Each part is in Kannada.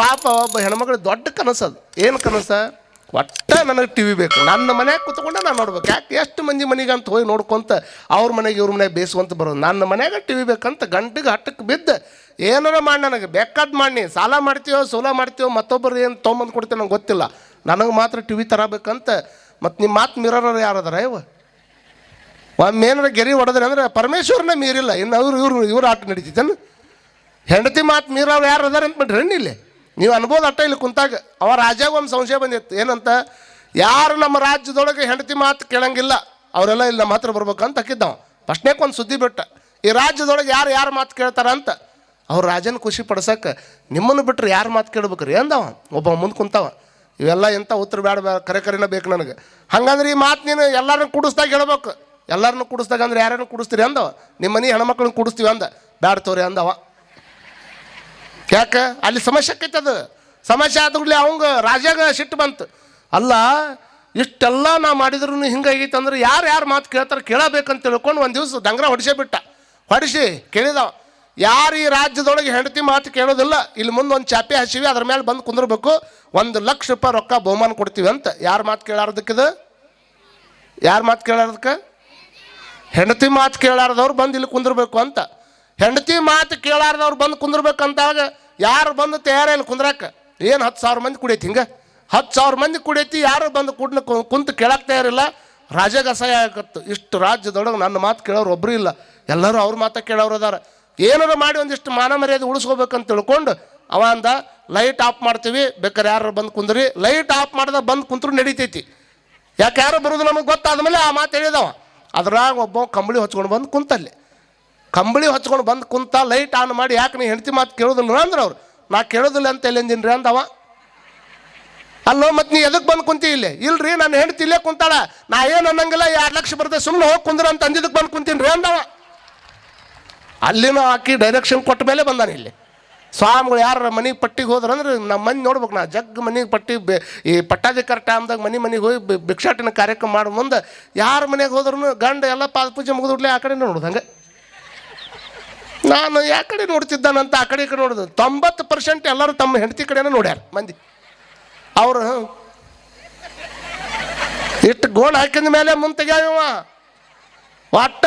ಪಾಪ ಒಬ್ಬ ಹೆಣ್ಮಗಳು ದೊಡ್ಡ ಕನಸದು ಏನು ಕನಸ? ಒಟ್ಟ ನನಗೆ ಟಿ ವಿ ಬೇಕು. ನನ್ನ ಮನ್ಯಾಗ ಕುತ್ಕೊಂಡೆ ನಾನು ನೋಡ್ಬೇಕು. ಯಾಕೆ ಎಷ್ಟು ಮಂದಿ ಮನೆಗೆ ಅಂತ ಹೋಗಿ ನೋಡ್ಕೊಂತ ಅವ್ರ ಮನೆಗೆ ಇವ್ರ ಮನೆಗೆ ಬೇಸುವಂತ ಬರೋದು? ನನ್ನ ಮನ್ಯಾಗ ಟಿ ವಿ ಬೇಕಂತ ಗಂಟಿಗೆ ಹಟ್ಟಕ್ಕೆ ಬಿದ್ದು. ಏನಾರ ಮಾಡಿ ನನಗೆ. ಬೇಕಾದ್ ಮಾಡಿ ಸಾಲ ಮಾಡ್ತೀವೋ ಸೋಲ ಮಾಡ್ತೀವೋ ಮತ್ತೊಬ್ಬರು ಏನು ತೊಗೊಂಬಂದು ಕೊಡ್ತೀವಿ ನಂಗೆ ಗೊತ್ತಿಲ್ಲ. ನನಗೆ ಮಾತ್ರ ಟಿ ವಿ ತರಬೇಕಂತ ಮತ್ತು ನಿಮ್ಮ ಮಾತು ಮಿರರ್ ಯಾರದಾರ ಇವ? ಒಮ್ಮೆ ಏನಾರ ಗೆರಿ ಹೊಡೆದ್ರೆ ಅಂದ್ರೆ ಪರಮೇಶ್ವರನ ಮೀರಿಲ್ಲ. ಇನ್ನು ಅವ್ರು ಇವ್ರು ಇವ್ರು ಆಟ ನಡೀತಿದ್ದಾನೆ ಹೆಂಡತಿ ಮಾತು ಮೀರವ್ರು ಯಾರು ಅದಾರ ಅಂತ ಬಿಡ್ರಿ ಇಲ್ಲಿ? ನೀವು ಅನ್ಬೋದು ಅಟ್ಟ ಇಲ್ಲಿ ಕುಂತಾಗ ಅವ ರಾಜ್ಯಾಗ ಒಂದು ಸಂಶಯ ಬಂದಿತ್ತು. ಏನಂತ? ಯಾರು ನಮ್ಮ ರಾಜ್ಯದೊಳಗೆ ಹೆಂಡತಿ ಮಾತು ಕೇಳಂಗಿಲ್ಲ, ಅವರೆಲ್ಲ ಇಲ್ಲಿ ನಮ್ಮ ಹತ್ರ ಬರ್ಬೇಕಂತ ಹಾಕಿದ್ದವ ಫಸ್ಟ್ನೇಕ್ ಒಂದು ಸುದ್ದಿ ಬಿಟ್ಟ. ಈ ರಾಜ್ಯದೊಳಗೆ ಯಾರು ಯಾರು ಮಾತು ಕೇಳ್ತಾರ ಅಂತ ಅವ್ರು ರಾಜನ ಖುಷಿ ಪಡ್ಸಕ್ಕೆ ನಿಮ್ಮನ್ನು ಬಿಟ್ಟರೆ ಯಾರು ಮಾತು ಕೇಳ್ಬೇಕ್ರಿ ಅಂದವ. ಒಬ್ಬ ಮುಂದೆ ಕುಂತಾವ. ಇವೆಲ್ಲ ಎಂಥ ಉತ್ತರ ಬೇಡ ಬೇಡ ಕರೆ ಕರೆನ ಬೇಕು ನನಗೆ. ಹಂಗಂದ್ರೆ ಈ ಮಾತು ನೀನು ಎಲ್ಲರನ್ನು ಕುಡಿಸ್ದಾಗ ಹೇಳ್ಬೇಕು. ಎಲ್ಲರನ್ನು ಕುಡಿಸ್ದಾಗ ಅಂದ್ರೆ ಯಾರನ್ನು ಕುಡಿಸ್ತೀರಿ ಅಂದವ. ನಿಮ್ಮ ಮನೆ ಹೆಣ್ಮಕ್ಳನ್ನ ಕುಡಿಸ್ತೀವಿ ಅಂದ. ಬ್ಯಾಡ ತೋರಿ ಅಂದವ. ಯಾಕೆ? ಅಲ್ಲಿ ಸಮಸ್ಯೆ ಆಕೈತೆ ಅದು. ಸಮಸ್ಯೆ ಆದ್ರಲ್ಲಿ ಅವಂಗ ರಾಜಾಗ ಸಿಟ್ಟು ಬಂತು. ಅಲ್ಲ, ಇಷ್ಟೆಲ್ಲ ನಾ ಮಾಡಿದ್ರು ಹಿಂಗಾಗೈತೆ ಅಂದ್ರೆ ಯಾರು ಯಾರು ಮಾತು ಕೇಳ್ತಾರೆ ಕೇಳಬೇಕಂತ ತಿಳ್ಕೊಂಡು ಒಂದು ದಿವಸ ಡಂಗ್ರ ಹೊಡಿಸೇ ಬಿಟ್ಟ. ಹೊಡಿಸಿ, ಕೇಳಿದವ. ಯಾರು ಈ ರಾಜ್ಯದೊಳಗೆ ಹೆಂಡತಿ ಮಾತು ಕೇಳೋದಿಲ್ಲ. ಇಲ್ಲಿ ಮುಂದೆ ಒಂದು ಚಾಪೆ ಹಸಿವಿ ಅದ್ರ ಮೇಲೆ ಬಂದು ಕುಂದಿರ್ಬೇಕು. ಒಂದು ಲಕ್ಷ ರೂಪಾಯಿ ರೊಕ್ಕ ಬಹುಮಾನ ಕೊಡ್ತೀವಿ ಅಂತ. ಯಾರು ಮಾತು ಕೇಳಾರ್ದಕ್ಕಿದು ಯಾರು ಮಾತು ಕೇಳಾರದಕ್ಕೆ ಹೆಂಡತಿ ಮಾತು ಕೇಳಾರ್ದವ್ರು ಬಂದು ಇಲ್ಲಿ ಕುಂದಿರ್ಬೇಕು ಅಂತ. ಹೆಂಡತಿ ಮಾತು ಕೇಳಾರ್ದವ್ರು ಬಂದು ಕುಂದ್ರಬೇಕಂತಾಗ ಯಾರು ಬಂದು ತಯಾರ ಇಲ್ಲಿ ಕುಂದ್ರಾಕ. ಏನು ಹತ್ತು ಸಾವಿರ ಮಂದಿ ಕುಡಿಯೈತಿ ಹಿಂಗೆ? ಹತ್ತು ಸಾವಿರ ಮಂದಿ ಕುಡಿಯೈತಿ, ಯಾರು ಬಂದು ಕುಡ್ಲ ಕುಂತು ಕೇಳಕ್ಕೆ ತಯಾರಿಲ್ಲ. ರಾಜಾಗ ಅಸಹ್ಯ ಆಗತ್ತು. ಇಷ್ಟು ರಾಜ್ಯದೊಳಗೆ ನನ್ನ ಮಾತು ಕೇಳೋರು ಒಬ್ಬರು ಇಲ್ಲ. ಎಲ್ಲರೂ ಅವ್ರ ಮಾತ ಕೇಳೋರು ಅದಾರ. ಏನಾರು ಮಾಡಿ ಒಂದಿಷ್ಟು ಮಾನ ಮರ್ಯಾದೆ ಉಳಿಸ್ಕೋಬೇಕಂತ ತಿಳ್ಕೊಂಡು ಅವ ಅಂದ, ಲೈಟ್ ಆಫ್ ಮಾಡ್ತೀವಿ. ಬೇಕಾದ್ರೆ ಯಾರು ಬಂದು ಕುಂದ್ರಿ. ಲೈಟ್ ಆಫ್ ಮಾಡ್ದ ಬಂದು ಕುಂತ್ರು ನಡೀತೈತಿ. ಯಾಕೆ ಯಾರು ಬರೋದು ನಮಗೆ ಗೊತ್ತಾದ ಮೇಲೆ ಆ ಮಾತು ಹೇಳಿದವ. ಅದ್ರಾಗ ಒಬ್ಬ ಕಂಬಳಿ ಹೊಚ್ಕೊಂಡು ಬಂದು ಕುಂತಲ್ಲಿ. ಕಂಬಳಿ ಹಚ್ಕೊಂಡು ಬಂದು ಕುಂತ ಲೈಟ್ ಆನ್ ಮಾಡಿ ಯಾಕೆ ನೀ ಹೆಂಡತಿ ಮಾತು ಕೇಳೋದಿಲ್ಲ ಅಂದ್ರೆ ಅವ್ರು. ನಾ ಕೇಳೋದಿಲ್ಲ ಅಂತ ಎಲ್ಲಿಂದಿನ್ರಿ ಅಂದವ. ಅಲ್ಲೋ ಮತ್ತೆ ನೀ ಎದಕ್ಕೆ ಬಂದು ಕುಂತಿ ಇಲ್ಲಿ? ಇಲ್ರಿ, ನನ್ನ ಹೆಂಡತಿ ಇಲ್ಲೇ ಕುಂತಾಳ. ನಾ ಏನು ಅನ್ನಂಗಿಲ್ಲ ಎರಡು ಲಕ್ಷ ಬರ್ತದೆ ಸುಮ್ಮನೆ ಹೋಗಿ ಕುಂದ್ರ ಅಂತ ಅಂದಿದ್ದಕ್ಕೆ ಬಂದು ಕುಂತೀನಿ ರೀ ಅಂದವ. ಅಲ್ಲಿನೂ ಆಕಿ ಡೈರೆಕ್ಷನ್ ಕೊಟ್ಟ ಮೇಲೆ ಬಂದಾನೆ ಇಲ್ಲಿ. ಸ್ವಾಮಿಗಳು ಯಾರ ಮನೆಗೆ ಪಟ್ಟಿಗೆ ಹೋದ್ರಂದ್ರೆ ನಮ್ಮ ಮನೆ ನೋಡ್ಬೇಕು ನಾ. ಜಗ್ ಮನೆಗೆ ಪಟ್ಟಿ, ಬೆ- ಈ ಪಟ್ಟಾಧಿಕಾರ ಟೈಮ್ದಾಗ ಮನೆ ಮನೆಗೆ ಹೋಗಿ ಭಿಕ್ಷಾಟನ ಕಾರ್ಯಕ್ರಮ ಮಾಡೋ ಮುಂದೆ ಯಾರ ಮನೆಗೆ ಹೋದ್ರೂ ಗಂಡ ಎಲ್ಲ ಪಾದ ಪೂಜೆ ಮುಗಿದ್ಬಿಡ್ಲಿ ಆ ಕಡೆ ನೋಡೋದು ಹಂಗೆ. ನಾನು ಯಾ ಕಡೆ ನೋಡ್ತಿದ್ದಾನಂತ ಆ ಕಡೆ ಈ ಕಡೆ ನೋಡೋದು. ತೊಂಬತ್ತು ಪರ್ಸೆಂಟ್ ಎಲ್ಲರೂ ತಮ್ಮ ಹೆಂಡತಿ ಕಡೆನೇ ನೋಡ್ಯಾರ ಮಂದಿ. ಅವರು ಇಷ್ಟು ಗೋಲ್ ಹಾಕಿದ ಮೇಲೆ ಮುಂದೆ ತೆಗ್ಯಾವ ಒಟ್ಟ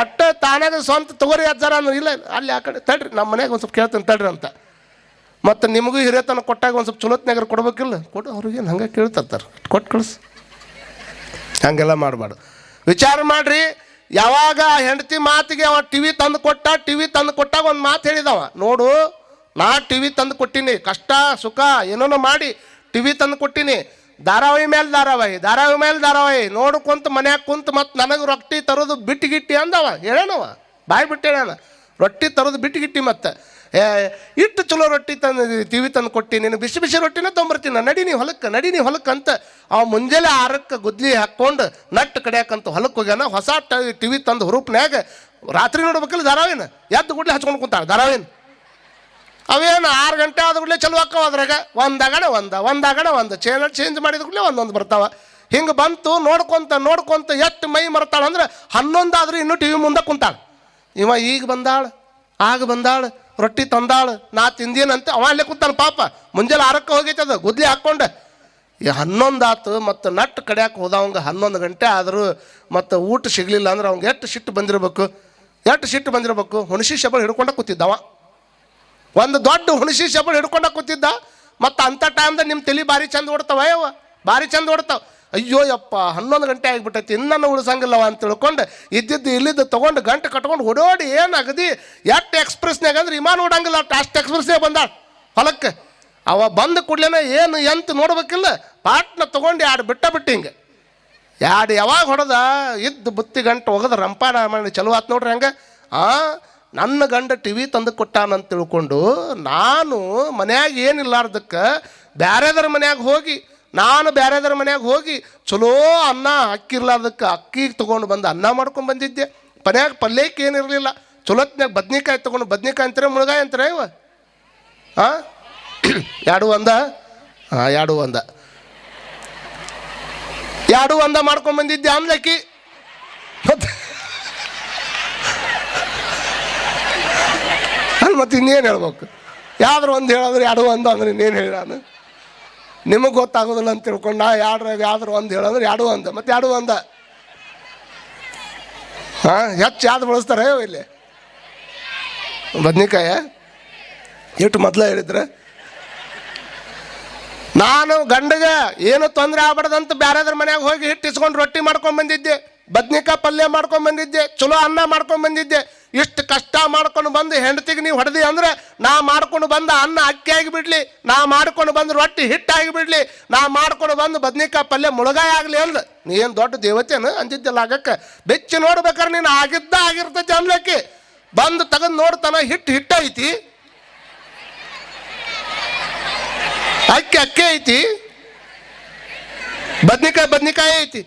ಒಟ್ಟ ತಾನಾಗ ಸ್ವಂತ ತಗೋರಿ ಹಚ್ಚಾರ ಅನ್ನೋ, ಇಲ್ಲ ಅಲ್ಲಿ ಆ ಕಡೆ, ತಡ್ರಿ, ನಮ್ಮ ಮನೆಗೆ ಒಂದು ಸ್ವಲ್ಪ ಕೇಳ್ತೀನಿ ತಡ್ರಿ ಅಂತ. ಮತ್ತು ನಿಮಗೂ ಹಿರಿಯತನ ಕೊಟ್ಟಾಗ ಒಂದು ಸ್ವಲ್ಪ ಚಲೋತ್ನಾಗರ ಕೊಡ್ಬೇಕಿಲ್ಲ? ಕೊಡು ಅವ್ರಿಗೇನು ಹಂಗೆ ಕೇಳ್ತಾರೆ ಕೊಟ್ಟು ಕಳಿಸ್. ಹಂಗೆಲ್ಲ ಮಾಡಬಾರ್ದು. ವಿಚಾರ ಮಾಡ್ರಿ. ಯಾವಾಗ ಹೆಂಡತಿ ಮಾತಿಗೆ ಅವ ಟಿವಿ ತಂದು ಕೊಟ್ಟ, ಟಿವಿ ತಂದು ಕೊಟ್ಟಾಗ ಒಂದು ಮಾತು ಹೇಳಿದವ, ನೋಡು, ನಾ ಟಿ ವಿ ತಂದು ಕೊಟ್ಟಿನಿ, ಕಷ್ಟ, ಸುಖ ಏನೋ ಮಾಡಿ ಟಿ ವಿ ತಂದು ಕೊಟ್ಟಿನಿ. ಧಾರಾವಾಹಿ ಮೇಲೆ ಧಾರಾವಾಹಿ ಧಾರಾವಾಹಿ ಮೇಲೆ ಧಾರಾವಾಹಿ, ನೋಡು ಕುಂತು, ಮನ್ಯಾಗ ಕುಂತು ಮತ್ತು ನನಗೆ ರೊಟ್ಟಿ ತರೋದು ಬಿಟ್ಟು ಗಿಟ್ಟಿ ಅಂದವ, ಹೇಳೇನವ? ಬಾಯಿ ಬಿಟ್ಟು ರೊಟ್ಟಿ ತರೋದು ಬಿಟ್ಟು ಗಿಟ್ಟಿ ಮತ್ತೆ. ಏ, ಇಟ್ಟು ಚಲೋ ರೊಟ್ಟಿ ತಂದು ಟಿವಿ ತಂದು ಕೊಟ್ಟಿ ನೀನು ಬಿಸಿ ಬಿಸಿ ರೊಟ್ಟಿನ ತೊಂಬರ್ತೀನಿ. ನಡಿ ನೀ ಹೊಲಕ್ಕೆ ನಡಿ ನೀ ಹೊಲಕ್ಕೆ ಅಂತ ಆ ಮುಂಜಾನೆ ಆರಕ್ಕೆ ಗುದ್ಲಿ ಹಾಕ್ಕೊಂಡು ನಟ್ಟು ಕಡಿಯಾಕಂತ ಹೊಲಕ್ಕೆ ಹೋಗ್ಯಾನ. ಹೊಸ ಟಿವಿ ತಂದು ಹುರುಪ್ನ್ಯಾಗ ರಾತ್ರಿ ನೋಡ್ಬೇಕಲ್ಲ ಧಾರಾವೇನ ಎದ್ದು ಗುಡ್ಲಿ ಹಚ್ಕೊಂಡು ಕುಂತಾಳೆ ಧಾರಾವೇನು ಅವೇನು ಆರು ಗಂಟೆ ಆದ ಕೂಡಲೇ ಚಲೋ ಹಾಕವ ಅದ್ರಾಗ? ಒಂದಾಗಣ ಒಂದು ಒಂದಾಗಣ ಒಂದು. ಚೇನಲ್ ಚೇಂಜ್ ಮಾಡಿದ ಕೂಡಲೇ ಒಂದೊಂದು ಬರ್ತಾವ. ಹಿಂಗೆ ಬಂತು, ನೋಡ್ಕೊಂತ ನೋಡ್ಕೊಂತ ಎಷ್ಟು ಮೈ ಮರ್ತಾಳ ಅಂದ್ರೆ ಹನ್ನೊಂದಾದ್ರೂ ಇನ್ನೂ ಟಿ ವಿ ಮುಂದೆ ಕುಂತಾಳೆ. ಇವ ಈಗ ಬಂದಾಳ, ಆಗ ಬಂದಾಳ. ರೊಟ್ಟಿ ತಂದಾಳು, ನಾ ತಿಂದೇನಂತ, ಅವ ಅಲ್ಲೇ ಕೂತಾನೆ ಪಾಪ. ಮುಂಜಾನೆ ಆರಕ್ಕೆ ಹೋಗೈತದ ಗುದ್ಲಿ ಹಾಕ್ಕೊಂಡು. ಈ ಹನ್ನೊಂದು ಆತು ಮತ್ತು ನಟ್ಟು ಕಡ್ಯಾಕೆ ಹೋದವಂಗೆ ಹನ್ನೊಂದು ಗಂಟೆ ಆದರೂ ಮತ್ತು ಊಟ ಸಿಗಲಿಲ್ಲ ಅಂದ್ರೆ ಅವ್ಗೆ ಎಷ್ಟು ಸಿಟ್ಟು ಬಂದಿರಬೇಕು? ಎಷ್ಟು ಸಿಟ್ಟು ಬಂದಿರಬೇಕು? ಹುಣಸಿ ಶಬಳ ಹಿಡ್ಕೊಂಡ ಕೂತಿದ್ದವ. ಒಂದು ದೊಡ್ಡ ಹುಣಸಿ ಶಬಳ ಹಿಡ್ಕೊಂಡ ಕೂತಿದ್ದ, ಮತ್ತು ಅಂಥ ಟೈಮ್ದಾಗ ನಿಮ್ಮ ತಲೆ ಭಾರಿ ಚಂದ ಓಡ್ತಾವ ಅಯ್ಯವ ಭಾರಿ ಚಂದ ಓಡ್ತಾವ. ಅಯ್ಯೋ ಯಪ್ಪ, ಹನ್ನೊಂದು ಗಂಟೆ ಆಗಿಬಿಟ್ಟೈತಿ ಇನ್ನೂ ಉಳಿಸಂಗಿಲ್ಲವ ಅಂತ ತಿಳ್ಕೊಂಡು ಇದ್ದಿದ್ದು ಇಲ್ಲಿದ್ದು ತೊಗೊಂಡು ಗಂಟೆ ಕಟ್ಕೊಂಡು ಓಡೋಡಿ ಏನು ಅಗದಿ ಎಟ್ಟು ಎಕ್ಸ್ಪ್ರೆಸ್ನಾಗ ಅಂದ್ರೆ ವಿಮಾನ ಓಡಂಗಿಲ್ಲ, ಅಷ್ಟು ಎಕ್ಸ್ಪ್ರೆಸ್ನೇ ಬಂದಾಳ ಹೊಲಕ್ಕೆ. ಅವ ಬಂದ ಕೂಡಲೇ ಏನು ಎಂತ ನೋಡ್ಬೇಕಿಲ್ಲ, ಪಾಟ್ನ ತೊಗೊಂಡು ಎರಡು ಬಿಟ್ಟ ಬಿಟ್ಟು ಹಿಂಗೆ. ಎರಡು ಯಾವಾಗ ಹೊಡೆದ? ಇದ್ದು ಬುತ್ತಿ ಗಂಟು ಹೋಗದ ರಂಪಾನ ಮಾಡಿ ಚಲೋ ಆತು ನೋಡ್ರಿ ಹಂಗೆ. ಆ, ನನ್ನ ಗಂಡ ಟಿ ವಿ ತಂದು ಕೊಟ್ಟಾನಂತ ತಿಳ್ಕೊಂಡು ನಾನು ಮನ್ಯಾಗ ಏನಿಲ್ಲಾರ್ದಕ್ಕೆ ಬೇರೆದರ ಮನ್ಯಾಗ ಹೋಗಿ ನಾನು ಬೇರೆದರ ಮನೆಯಾಗ ಹೋಗಿ ಚಲೋ ಅನ್ನ ಅಕ್ಕಿ ಇರ್ಲಾರ್ದಕ್ಕೆ ಅಕ್ಕಿಗೆ ತೊಗೊಂಡು ಬಂದು ಅನ್ನ ಮಾಡ್ಕೊಂಡು ಬಂದಿದ್ದೆ. ಮನ್ಯಾಗ ಪಲ್ಯಕ್ಕೆ ಏನಿರಲಿಲ್ಲ. ಚಲೋತ್ನಾಗ ಬದ್ನಿಕಾಯಿ ತೊಗೊಂಡು ಬದ್ನಿಕಾಯಿ ಅಂತಾರೆ, ಮುಳುಗಾಯಿ ಅಂತಾರೆ ಇವ? ಹಾಂ ಎರಡು ಒಂದ? ಹಾಂ ಎರಡು ಒಂದ. ಎರಡು ಒಂದ ಮಾಡ್ಕೊಂಡು ಬಂದಿದ್ದೆ ಆಮ್ಲಕ್ಕಿ. ಮತ್ತೆ ಅಲ್ಲಿ ಮತ್ತೆ ಇನ್ನೇನು ಹೇಳ್ಬೇಕು? ಯಾವ್ದಾರು ಒಂದು ಹೇಳಿದ್ರೆ ಎರಡು ಒಂದು ಅಂದ್ರೆ ಇನ್ನೇನು ಹೇಳಿ ನಾನು ನಿಮಗೆ ಗೊತ್ತಾಗೋದಿಲ್ಲ ಅಂತ ತಿಳ್ಕೊಂಡು ನಾ ಯಾವ್ದ್ರ ಯಾವ್ದಾರು ಒಂದು ಹೇಳಿದ್ರೆ ಎರಡು ಒಂದು ಮತ್ತೆ ಎರಡು ಒಂದ. ಹಾಂ, ಹೆಚ್ಚು ಯಾವ್ದು ಬಳಸ್ತಾರೆ ಇಲ್ಲಿ. ಬದ್ನಿಕಾಯ ಎಷ್ಟು ಮೊದಲ ಹೇಳಿದ್ರೆ. ನಾನು ಗಂಡಗೆ ಏನು ತೊಂದರೆ ಆಗ್ಬಾರ್ದಂತ ಬ್ಯಾರದ್ರ ಮನೆಯಾಗ ಹೋಗಿ ಹಿಟ್ಟು ಇಸ್ಕೊಂಡು ರೊಟ್ಟಿ ಮಾಡ್ಕೊಂಡು ಬಂದಿದ್ದೆ. ಬದ್ನಿಕಾಯಿ ಪಲ್ಯ ಮಾಡ್ಕೊಂಡು ಬಂದಿದ್ದೆ, ಚಲೋ ಅನ್ನ ಮಾಡ್ಕೊಂಡು ಬಂದಿದ್ದೆ. ಇಷ್ಟು ಕಷ್ಟ ಮಾಡ್ಕೊಂಡು ಬಂದು ಹೆಂಡತಿಗೆ ನೀವು ಹೊಡೆದಿ ಅಂದ್ರೆ ನಾ ಮಾಡ್ಕೊಂಡು ಬಂದ ಅನ್ನ ಅಕ್ಕಿ ಆಗಿ ಬಿಡ್ಲಿ ನಾ ಮಾಡ್ಕೊಂಡು ಬಂದು ರೊಟ್ಟಿ ಹಿಟ್ಟಾಗಿ ಬಿಡ್ಲಿ ನಾ ಮಾಡ್ಕೊಂಡು ಬಂದು ಬದ್ನಿಕಾಯಿ ಪಲ್ಯ ಮುಳುಗಾಯ ಆಗಲಿ ನೀ ಏನು ದೊಡ್ಡ ದೇವತೆನು ಅಂದಿದ್ದಿಲ್ಲ ಆಗಕ್ಕೆ? ಬೆಚ್ಚಿ ನೋಡ್ಬೇಕಾರೆ ನೀನು ಆಗಿದ್ದ ಆಗಿರ್ತ ಜನಕ್ಕೆ ಬಂದು ತಗೊಂಡು ನೋಡ್ತಾನ ಹಿಟ್ಟು ಹಿಟ್ಟೈತಿ ಅಕ್ಕಿ ಅಕ್ಕಿ ಐತಿ. ಬದ್ನಿಕಾಯಿ ಬದ್ನಿಕಾಯಿ ಐತಿ.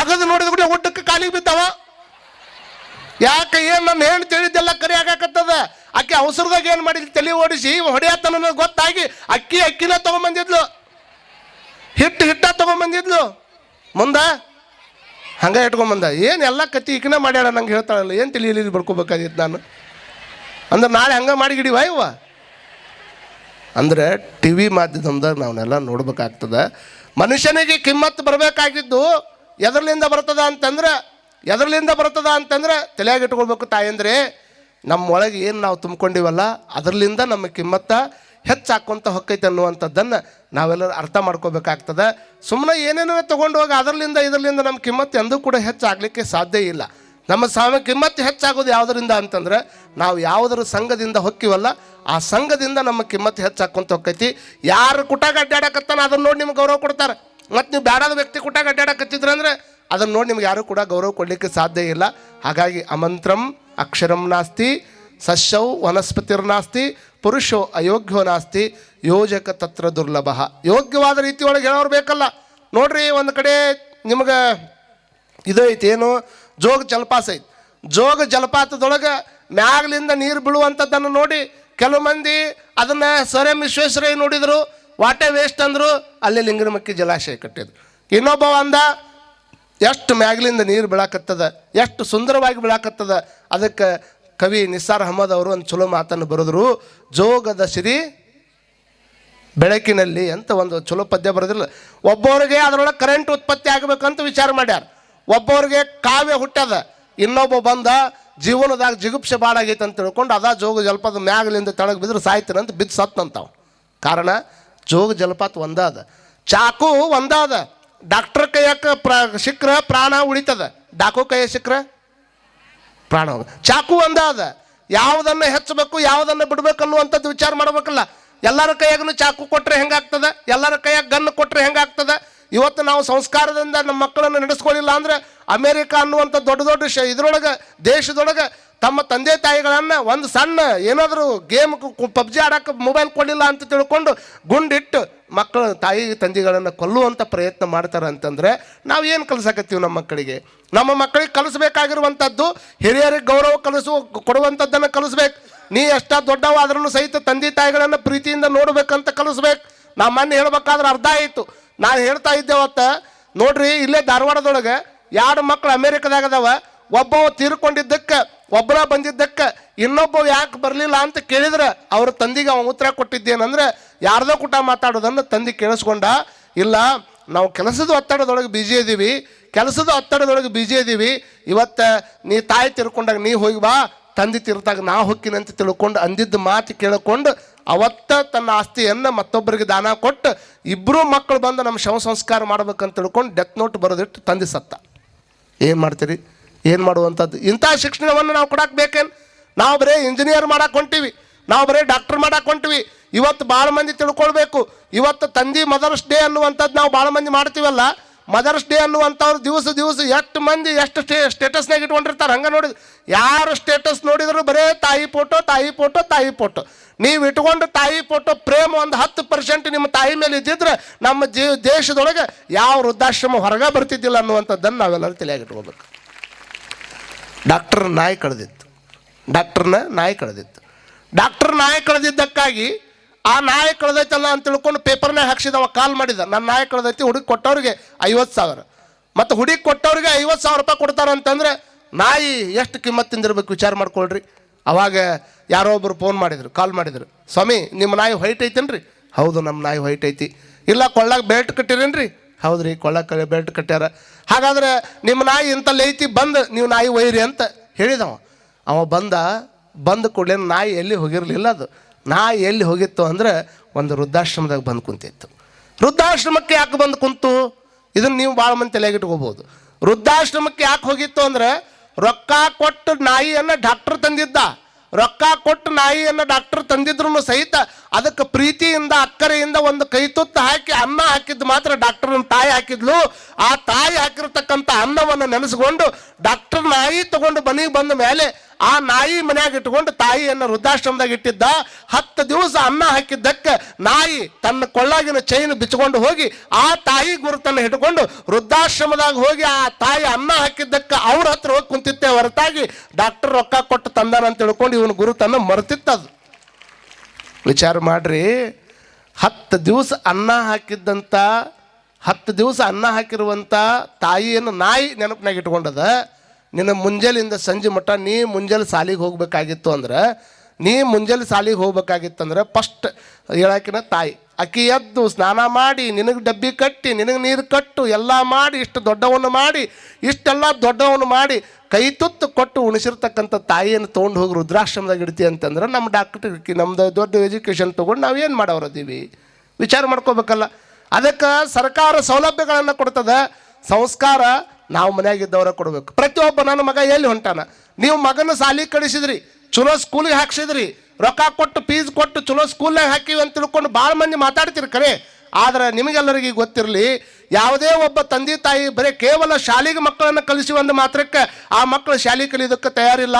ತೆಗೆದು ನೋಡಿದ ಕೂಡ ಊಟಕ್ಕೆ ಕಾಲಿಗೆ ಬಿದ್ದಾವ? ಯಾಕೆ ಏನು ನನ್ನ ಹೆಣ್ಣು ತಿಳಿದೆಲ್ಲ ಕರಿ ಆಗಾಕತ್ತದ? ಅಕ್ಕಿ ಅವಸರದಾಗ ಏನು ಮಾಡಿದ್ಲು? ತಲೆ ಓಡಿಸಿ ಹೊಡೆಯತ್ತ ಗೊತ್ತಾಗಿ ಅಕ್ಕಿ ಅಕ್ಕಿನ ತಗೊಂಬಂದಿದ್ಲು. ಹಿಟ್ಟು ಹಿಟ್ಟ ತಗೊಂಬಂದಿದ್ಲು. ಮುಂದ? ಹಂಗ ಇಟ್ಕೊಂಬಂದ. ಏನು ಎಲ್ಲ ಕತ್ತಿ ಈಕಿನ ಮಾಡ್ಯಾಳ ನಂಗೆ ಹೇಳ್ತಾಳಲ್ಲ, ಏನು ತಿಳಿಯಲಿ ಬಡ್ಕೋಬೇಕಾಗಿತ್ತು ನಾನು. ಅಂದ್ರೆ ನಾಳೆ ಹಂಗೆ ಮಾಡಿ ಗಿಡಿವ ಇವ ಅಂದ್ರೆ ಟಿ ವಿ ಮಾಧ್ಯಮದಾಗ ನಾವನ್ನೆಲ್ಲ ನೋಡ್ಬೇಕಾಗ್ತದೆ. ಮನುಷ್ಯನಿಗೆ ಕಿಮ್ಮತ್ತು ಬರಬೇಕಾಗಿದ್ದು ಎದರ್ಲಿಂದ ಬರ್ತದ ಅಂತಂದ್ರೆ, ಎದರ್ಲಿಂದ ಬರ್ತದ ಅಂತಂದ್ರೆ ತಲೆಯಾಗಿ ಇಟ್ಕೊಳ್ಬೇಕು ತಾಯಂದ್ರೆ. ನಮ್ಮ ಒಳಗೆ ಏನು ನಾವು ತುಂಬ್ಕೊಂಡಿವಲ್ಲ ಅದರ್ಲಿಂದ ನಮ್ಮ ಕಿಮ್ಮತ್ತ ಹೆಚ್ಚಾಕೊಂತ ಹೊಕ್ಕೈತೆ ಅನ್ನುವಂಥದ್ದನ್ನು ನಾವೆಲ್ಲರೂ ಅರ್ಥ ಮಾಡ್ಕೋಬೇಕಾಗ್ತದೆ. ಸುಮ್ಮನೆ ಏನೇನೋ ತೊಗೊಂಡು ಹೋಗಿ ಅದರ್ಲಿಂದ ಇದರಲ್ಲಿಂದ ನಮ್ಮ ಕಿಮ್ಮತ್ತು ಎಂದೂ ಕೂಡ ಹೆಚ್ಚಾಗಲಿಕ್ಕೆ ಸಾಧ್ಯ ಇಲ್ಲ. ನಮ್ಮ ಸಾಮ ಕಿಮ್ಮತ್ತು ಹೆಚ್ಚಾಗೋದು ಯಾವುದರಿಂದ ಅಂತಂದ್ರೆ, ನಾವು ಯಾವುದರ ಸಂಘದಿಂದ ಹೊಕ್ಕಿವಲ್ಲ, ಆ ಸಂಘದಿಂದ ನಮ್ಮ ಕಿಮ್ಮತ್ತು ಹೆಚ್ಚಾಕೊಂತ ಹೊಕ್ಕೈತಿ. ಯಾರು ಕುಟಾಗ ಅಡ್ಡಾಡಕತ್ತಾನ ಅದನ್ನು ನೋಡಿ ನಿಮ್ಗೆ ಗೌರವ ಕೊಡ್ತಾರೆ. ಮತ್ತು ನೀವು ಬೇಡಾದ ವ್ಯಕ್ತಿ ಕೊಟ್ಟಾಗ ಅಡ್ಡಾಡಕತ್ತಿದ್ರೆ ಅಂದ್ರೆ ಅದನ್ನು ನೋಡಿ ನಿಮ್ಗೆ ಯಾರು ಕೂಡ ಗೌರವ ಕೊಡಲಿಕ್ಕೆ ಸಾಧ್ಯ ಇಲ್ಲ. ಹಾಗಾಗಿ ಅಮಂತ್ರಂ ಅಕ್ಷರಂ ನಾಸ್ತಿ ಸಸ್ಯವು ವನಸ್ಪತಿರ್ ನಾಸ್ತಿ, ಪುರುಷೋ ಅಯೋಗ್ಯೋ ನಾಸ್ತಿ, ಯೋಜಕ ತತ್ರ ದುರ್ಲಭ. ಯೋಗ್ಯವಾದ ರೀತಿ ಒಳಗೆ ಹೇಳೋರು ಬೇಕಲ್ಲ. ನೋಡ್ರಿ ಒಂದು ಕಡೆ ನಿಮ್ಗೆ ಇದು ಐತಿ, ಏನು? ಜೋಗ ಜಲಪಾತ ಐತಿ. ಜೋಗ ಜಲಪಾತದೊಳಗೆ ಮ್ಯಾಗ್ಲಿಂದ ನೀರು ಬೀಳುವಂಥದ್ದನ್ನು ನೋಡಿ ಕೆಲವು ಮಂದಿ ಅದನ್ನು ಸರ್ ಎಂ ವಿಶ್ವೇಶ್ವರಯ್ಯ ನೋಡಿದ್ರು. ವಾಟೆ ವೇಸ್ಟ್ ಅಂದರು ಅಲ್ಲಿ ಲಿಂಗನಮಕ್ಕಿ ಜಲಾಶಯ ಕಟ್ಟಿದ್ರು. ಇನ್ನೊಬ್ಬ ಅಂದ ಎಷ್ಟು ಮ್ಯಾಗ್ಲಿಂದ ನೀರು ಬೀಳಾಕತ್ತದ, ಎಷ್ಟು ಸುಂದರವಾಗಿ ಬೀಳಾಕತ್ತದ, ಅದಕ್ಕೆ ಕವಿ ನಿಸಾರ್ ಅಹಮದ್ ಅವರು ಒಂದು ಚಲೋ ಮಾತನ್ನು ಬರೆದ್ರು, ಜೋಗದ ಸಿರಿ ಬೆಳಕಿನಲ್ಲಿ ಅಂತ ಒಂದು ಚಲೋ ಪದ್ಯ ಬರೆದಿಲ್ಲ ಒಬ್ಬವ್ರಿಗೆ ಅದರೊಳಗೆ ಕರೆಂಟ್ ಉತ್ಪತ್ತಿ ಆಗಬೇಕಂತ ವಿಚಾರ ಮಾಡ್ಯಾರ. ಒಬ್ಬವ್ರಿಗೆ ಕಾವ್ಯ ಹುಟ್ಟದ ಇನ್ನೊಬ್ಬ ಬಂದ ಜೀವನದಾಗ ಜಿಗುಪ್ಸೆ ಬಾಳಾಗೈತೆ ಅಂತ ತಿಳ್ಕೊಂಡು ಅದ ಜೋಗ ಜಲ್ಪದ ಮ್ಯಾಗಲಿಂದ ತೆಳಗೆ ಬಿದ್ರೆ ಸಾಯ್ತಾನಂತ ಬಿದ್ದು ಸತ್ತಂತಾವ. ಕಾರಣ ಜೋಗ ಜಲಪಾತ ಒಂದಾದ. ಚಾಕು ಒಂದಾದ. ಡಾಕ್ಟರ್ ಕೈಯಕ್ಕೆ ಪ್ರ ಪ್ರಾಣ ಉಳಿತದ. ಡಾಕು ಕೈಯ ಸಿಕ್ಕ್ರ ಪ್ರಾಣ ಚಾಕು ಒಂದಾದ. ಯಾವುದನ್ನು ಹೆಚ್ಚಬೇಕು, ಯಾವುದನ್ನು ಬಿಡ್ಬೇಕು ಅನ್ನುವಂಥದ್ದು ವಿಚಾರ ಮಾಡಬೇಕಲ್ಲ. ಎಲ್ಲರ ಕೈಯಾಗೂ ಚಾಕು ಕೊಟ್ಟರೆ ಹೆಂಗಾಗ್ತದೆ? ಎಲ್ಲರ ಕೈಯಾಗ ಗನ್ ಕೊಟ್ಟರೆ ಹೆಂಗಾಗ್ತದೆ? ಇವತ್ತು ನಾವು ಸಂಸ್ಕಾರದಿಂದ ನಮ್ಮ ಮಕ್ಕಳನ್ನು ನಡೆಸ್ಕೊಳ್ಳಿಲ್ಲ ಅಂದ್ರೆ ಅಮೇರಿಕ ಅನ್ನುವಂಥ ದೊಡ್ಡ ದೊಡ್ಡ ಶ ಇದ್ರೊಳಗೆ, ದೇಶದೊಳಗೆ ತಮ್ಮ ತಂದೆ ತಾಯಿಗಳನ್ನು ಒಂದು ಸಣ್ಣ ಏನಾದರೂ ಗೇಮ್ ಪಬ್ಜಿ ಆಡೋಕ್ಕೆ ಮೊಬೈಲ್ ಕೊಡಲಿಲ್ಲ ಅಂತ ತಿಳ್ಕೊಂಡು ಗುಂಡಿಟ್ಟು ಮಕ್ಕಳ ತಾಯಿ ತಂದೆಗಳನ್ನು ಕೊಲ್ಲುವಂಥ ಪ್ರಯತ್ನ ಮಾಡ್ತಾರೆ ಅಂತಂದರೆ ನಾವು ಏನು ಕಲಿಸಕತ್ತೀವಿ ನಮ್ಮ ಮಕ್ಕಳಿಗೆ? ನಮ್ಮ ಮಕ್ಕಳಿಗೆ ಕಲಿಸ್ಬೇಕಾಗಿರುವಂಥದ್ದು ಹಿರಿಯರಿಗೆ ಗೌರವ ಕಲಿಸುವ ಕೊಡುವಂಥದ್ದನ್ನು ಕಲಿಸ್ಬೇಕು. ನೀ ಎಷ್ಟ ದೊಡ್ಡವಾದ್ರೂ ಸಹಿತ ತಂದೆ ತಾಯಿಗಳನ್ನು ಪ್ರೀತಿಯಿಂದ ನೋಡಬೇಕಂತ ಕಲಿಸ್ಬೇಕು. ನಾ ಮೊನ್ನೆ ಹೇಳ್ಬೇಕಾದ್ರೆ ಅರ್ಧ ಆಯಿತು. ನಾನು ಹೇಳ್ತಾ ಇದ್ದೇವತ್ತ ನೋಡ್ರಿ ಇಲ್ಲೇ ಧಾರವಾಡದೊಳಗೆ ಎರಡು ಮಕ್ಕಳು ಅಮೇರಿಕದಾಗ ಅದಾವ. ಒಬ್ಬವ ತೀರ್ಕೊಂಡಿದ್ದಕ್ಕೆ ಒಬ್ಬರ ಬಂದಿದ್ದಕ್ಕೆ ಇನ್ನೊಬ್ಬ ಯಾಕೆ ಬರಲಿಲ್ಲ ಅಂತ ಕೇಳಿದ್ರೆ ಅವ್ರ ತಂದಿಗೆ ಅವ ಉತ್ತರ ಕೊಟ್ಟಿದ್ದೇನಂದ್ರೆ, ಯಾರ್ದೋ ಕೂಟ ಮಾತಾಡೋದನ್ನು ತಂದೆ ಕೇಳಿಸ್ಕೊಂಡ, ಇಲ್ಲ, ನಾವು ಕೆಲಸದ ಒತ್ತಡದೊಳಗೆ ಬಿಜಿ ಇದ್ದೀವಿ ಕೆಲಸದ ಒತ್ತಡದೊಳಗೆ ಬಿಜಿ ಇದ್ದೀವಿ ಇವತ್ತು ನೀ ತಾಯಿ ತಿರ್ಕೊಂಡಾಗ ನೀ ಹೋಗಿ ಬಾ, ತಂದೆ ತಿರ್ತಾಗ ನಾ ಹೊಕ್ಕಿನಂತ ತಿಳ್ಕೊಂಡು ಅಂದಿದ್ದ ಮಾತು ಕೇಳಿಕೊಂಡು ಅವತ್ತ ತನ್ನ ಆಸ್ತಿಯನ್ನು ಮತ್ತೊಬ್ಬರಿಗೆ ದಾನ ಕೊಟ್ಟು ಇಬ್ಬರೂ ಮಕ್ಕಳು ಬಂದು ನಮ್ಮ ಶವ ಸಂಸ್ಕಾರ ಮಾಡ್ಬೇಕಂತ ತಿಳ್ಕೊಂಡು ಡೆತ್ ನೋಟ್ ಬರೋದಿಟ್ಟು ತಂದೆ ಸತ್ತ. ಏನು ಮಾಡ್ತೀರಿ? ಏನು ಮಾಡುವಂಥದ್ದು? ಇಂಥ ಶಿಕ್ಷಣವನ್ನು ನಾವು ಕೊಡಕ್ಕೆ ಬೇಕೇನು? ನಾವು ಬರೀ ಇಂಜಿನಿಯರ್ ಮಾಡಕ್ಕೆ ಹೊಂಟೀವಿ. ನಾವು ಬರೀ ಡಾಕ್ಟರ್ ಮಾಡಕ್ಕೆ ಹೊಂಟಿವಿ. ಇವತ್ತು ಭಾಳ ಮಂದಿ ತಿಳ್ಕೊಳ್ಬೇಕು. ಇವತ್ತು ತಂದಿ ಮದರ್ಸ್ ಡೇ ಅನ್ನುವಂಥದ್ದು ನಾವು ಭಾಳ ಮಂದಿ ಮಾಡ್ತೀವಲ್ಲ? ಮದರ್ಸ್ ಡೇ ಅನ್ನುವಂಥವ್ರು ದಿವಸ ದಿವಸ ಎಷ್ಟು ಮಂದಿ ಎಷ್ಟು ಸ್ಟೇ ಸ್ಟೇಟಸ್ನಾಗ ಇಟ್ಕೊಂಡಿರ್ತಾರೆ? ಹಂಗೆ ನೋಡಿದ್ರು ಯಾರು ಸ್ಟೇಟಸ್ ನೋಡಿದ್ರು ಬರೇ ತಾಯಿ ಫೋಟೋ ತಾಯಿ ಫೋಟೋ ತಾಯಿ ಫೋಟೋ ನೀವು ಇಟ್ಕೊಂಡು ತಾಯಿ ಫೋಟೋ ಪ್ರೇಮ ಒಂದು ಹತ್ತು ಪರ್ಸೆಂಟ್ ನಿಮ್ಮ ತಾಯಿ ಮೇಲೆ ಇದ್ದಿದ್ರೆ ನಮ್ಮ ಜೀ, ದೇಶದೊಳಗೆ ಯಾವ ವೃದ್ಧಾಶ್ರಮ ಹೊರಗೆ ಬರ್ತಿದ್ದಿಲ್ಲ ಅನ್ನುವಂಥದ್ದನ್ನು ನಾವೆಲ್ಲರೂ ತಲೆಯಾಗಿ ಇಟ್ಕೋಬೇಕು ಡಾಕ್ಟರ್ ನಾಯಿ ಕಳೆದಿತ್ತು. ಡಾಕ್ಟರ್ನ ನಾಯಿ ಕಳೆದಿತ್ತು. ಡಾಕ್ಟರ್ ನಾಯಿ ಕಳೆದಿದ್ದಕ್ಕಾಗಿ ಆ ನಾಯಿ ಕಳೆದೈತಲ್ಲ ಅಂತ ತಿಳ್ಕೊಂಡು ಪೇಪರ್ನಾಗ ಹಾಕ್ಸಿದವ, ಕಾಲ್ ಮಾಡಿದ. ನನ್ನ ನಾಯಿ ಕಳೆದೈತಿ, ಹುಡುಗಿ ಕೊಟ್ಟವ್ರಿಗೆ ಐವತ್ತು ಸಾವಿರ. ಮತ್ತು ಹುಡುಗಿ ಕೊಟ್ಟವ್ರಿಗೆ ಐವತ್ತು ಸಾವಿರ ರೂಪಾಯಿ ಕೊಡ್ತಾರೆ ಅಂತಂದ್ರೆ ನಾಯಿ ಎಷ್ಟು ಕಿಮ್ಮತ್ತಿಂದಿರ್ಬೇಕು ವಿಚಾರ ಮಾಡ್ಕೊಳ್ರಿ. ಅವಾಗ ಯಾರೋ ಒಬ್ಬರು ಫೋನ್ ಮಾಡಿದರು ಕಾಲ್ ಮಾಡಿದರು. ಸ್ವಾಮಿ, ನಿಮ್ಮ ನಾಯಿ ವೈಟ್ ಐತೇನ್ರಿ? ಹೌದು, ನಮ್ಮ ನಾಯಿ ವೈಟ್ ಐತಿ. ಇಲ್ಲ ಕೊಳ್ಳಾಗ ಬೆಲ್ಟ್ ಕಟ್ಟಿರೇನ್ರಿ? ಹೌದು ರೀ ಕೊಳ್ಳಾಗ ಬೆಲ್ಟ್ ಕಟ್ಟ್ಯಾರ. ಹಾಗಾದ್ರೆ ನಿಮ್ಮ ನಾಯಿ ಇಂಥಲ್ಲಿ ಐತಿ, ಬಂದು ನೀವು ನಾಯಿ ಒಯ್ಯಿರಿ ಅಂತ ಹೇಳಿದವ. ಅವ ಬಂದ ಬಂದ ಕೂಡಲೇ ನಾಯಿ ಎಲ್ಲಿ ಹೋಗಿರಲಿಲ್ಲ ಅದು. ನಾಯಿ ಎಲ್ಲಿ ಹೋಗಿತ್ತು ಅಂದ್ರೆ ಒಂದು ವೃದ್ಧಾಶ್ರಮದಾಗ ಬಂದು ಕುಂತಿತ್ತು. ವೃದ್ಧಾಶ್ರಮಕ್ಕೆ ಯಾಕೆ ಬಂದು ಕುಂತು? ಇದನ್ನು ನೀವು ಭಾಳ ಮಂದಿ ತಲೆಗಿಟ್ಕೋಬೋದು ವೃದ್ಧಾಶ್ರಮಕ್ಕೆ ಯಾಕೆ ಹೋಗಿತ್ತು ಅಂದ್ರೆ ರೊಕ್ಕ ಕೊಟ್ಟು ನಾಯಿಯನ್ನು ಡಾಕ್ಟರ್ ತಂದಿದ್ದ. ರೊಕ್ಕ ಕೊಟ್ಟು ನಾಯಿಯನ್ನು ಡಾಕ್ಟರ್ ತಂದಿದ್ರು ಸಹಿತ ಅದಕ್ಕೆ ಪ್ರೀತಿಯಿಂದ, ಅಕ್ಕರೆಯಿಂದ ಒಂದು ಕೈ ತುತ್ತು ಹಾಕಿ ಅನ್ನ ಹಾಕಿದ್ದು ಮಾತ್ರ ಡಾಕ್ಟರ್ನ ತಾಯಿ ಹಾಕಿದ್ಲು. ಆ ತಾಯಿ ಹಾಕಿರ್ತಕ್ಕಂಥ ಅನ್ನವನ್ನು ನೆನೆಸ್ಕೊಂಡು ಡಾಕ್ಟರ್ ನಾಯಿ ತಗೊಂಡು ಮನೆಗೆ ಬಂದ ಮೇಲೆ ಆ ನಾಯಿ ಮನ್ಯಾಗ ಇಟ್ಕೊಂಡು ತಾಯಿಯನ್ನು ವೃದ್ಧಾಶ್ರಮದಾಗ ಇಟ್ಟಿದ್ದ, ಹತ್ತು ದಿವಸ ಅನ್ನ ಹಾಕಿದ್ದಕ್ಕೆ ನಾಯಿ ತನ್ನ ಕೊಳ್ಳಾಗಿನ ಚೈನ್ ಬಿಚ್ಕೊಂಡು ಹೋಗಿ, ಆ ತಾಯಿ ಗುರುತನ್ನು ಹಿಡ್ಕೊಂಡು ವೃದ್ಧಾಶ್ರಮದಾಗ ಹೋಗಿ ಆ ತಾಯಿ ಅನ್ನ ಹಾಕಿದ್ದಕ್ಕೆ ಅವ್ರ ಹತ್ರ ಹೋಗಿ ಕುಂತಿತ್ತೆ ಹೊರತಾಗಿ ಡಾಕ್ಟರ್ ರೊಕ್ಕ ಕೊಟ್ಟು ತಂದಾನಂತ ತಿಳ್ಕೊಂಡು ಇವನು ಗುರುತನ್ನು ಮರೆತಿತ್ತದು. ವಿಚಾರ ಮಾಡ್ರಿ, ಹತ್ತು ದಿವಸ ಅನ್ನ ಹಾಕಿದ್ದಂಥ ಹತ್ತು ದಿವಸ ಅನ್ನ ಹಾಕಿರುವಂಥ ತಾಯಿಯನ್ನು ನಾಯಿ ನೆನಪಿನಾಗ ಇಟ್ಕೊಂಡದ ನಿನ್ನ ಮುಂಜಾಲಿಂದ ಸಂಜೆ ಮಟ್ಟ ನೀ ಮುಂಜಾನೆ ಸಾಲಿಗೆ ಹೋಗ್ಬೇಕಾಗಿತ್ತು ಅಂದ್ರೆ, ನೀ ಮುಂಜಾನೆ ಸಾಲಿಗೆ ಹೋಗ್ಬೇಕಾಗಿತ್ತಂದ್ರೆ ಫಸ್ಟ್ ಹೇಳಾಕಿನ ತಾಯಿ, ಅಕ್ಕಿ ಎದ್ದು ಸ್ನಾನ ಮಾಡಿ, ನಿನಗೆ ಡಬ್ಬಿ ಕಟ್ಟಿ, ನಿನಗೆ ನೀರು ಕಟ್ಟು, ಎಲ್ಲ ಮಾಡಿ, ಇಷ್ಟು ದೊಡ್ಡವನ್ನು ಮಾಡಿ, ಇಷ್ಟೆಲ್ಲ ದೊಡ್ಡವನ್ನು ಮಾಡಿ, ಕೈ ತುತ್ತು ಕೊಟ್ಟು ಉಣಿಸಿರ್ತಕ್ಕಂಥ ತಾಯಿಯನ್ನು ತೊಗೊಂಡು ಹೋಗಿ ರುದ್ರಾಶ್ರಮದಾಗ ಇಡ್ತಿ ಅಂತಂದ್ರೆ ನಮ್ಮ ಡಾಕ್ಟರ್ ನಮ್ದು ದೊಡ್ಡ ಎಜುಕೇಷನ್ ತೊಗೊಂಡು ಏನು ಮಾಡೋರದೀವಿ ವಿಚಾರ ಮಾಡ್ಕೋಬೇಕಲ್ಲ. ಅದಕ್ಕೆ ಸರ್ಕಾರ ಸೌಲಭ್ಯಗಳನ್ನು ಕೊಡ್ತದೆ. ಸಂಸ್ಕಾರ ನಾವು ಮನ್ಯಾಗಿದ್ದವರ ಕೊಡಬೇಕು. ಪ್ರತಿಯೊಬ್ಬ ನನ್ನ ಮಗ ಎಲ್ಲಿ ಹೊಂಟಾನ? ನೀವು ಮಗನ ಸಾಲಿ ಕಳಿಸಿದ್ರಿ, ಚಲೋ ಸ್ಕೂಲಿಗೆ ಹಾಕ್ಸಿದ್ರಿ, ರೊಕ್ಕ ಕೊಟ್ಟು ಫೀಸ್ ಕೊಟ್ಟು ಚಲೋ ಸ್ಕೂಲ್ನಾಗ ಹಾಕಿವಿ ಅಂತ ತಿಳ್ಕೊಂಡು ಭಾಳ ಮಂದಿ ಮಾತಾಡ್ತೀರಿ ಕರೆ ಆದ್ರೆ ನಿಮಗೆಲ್ಲರಿಗೆ ಗೊತ್ತಿರಲಿ, ಯಾವುದೇ ಒಬ್ಬ ತಂದೆ ತಾಯಿ ಬರೀ ಕೇವಲ ಶಾಲೆಗೆ ಮಕ್ಕಳನ್ನು ಕಲಿಸಿ ಒಂದು ಮಾತ್ರಕ್ಕೆ ಆ ಮಕ್ಕಳು ಶಾಲೆ ಕಲಿಯೋದಕ್ಕೆ ತಯಾರಿಲ್ಲ.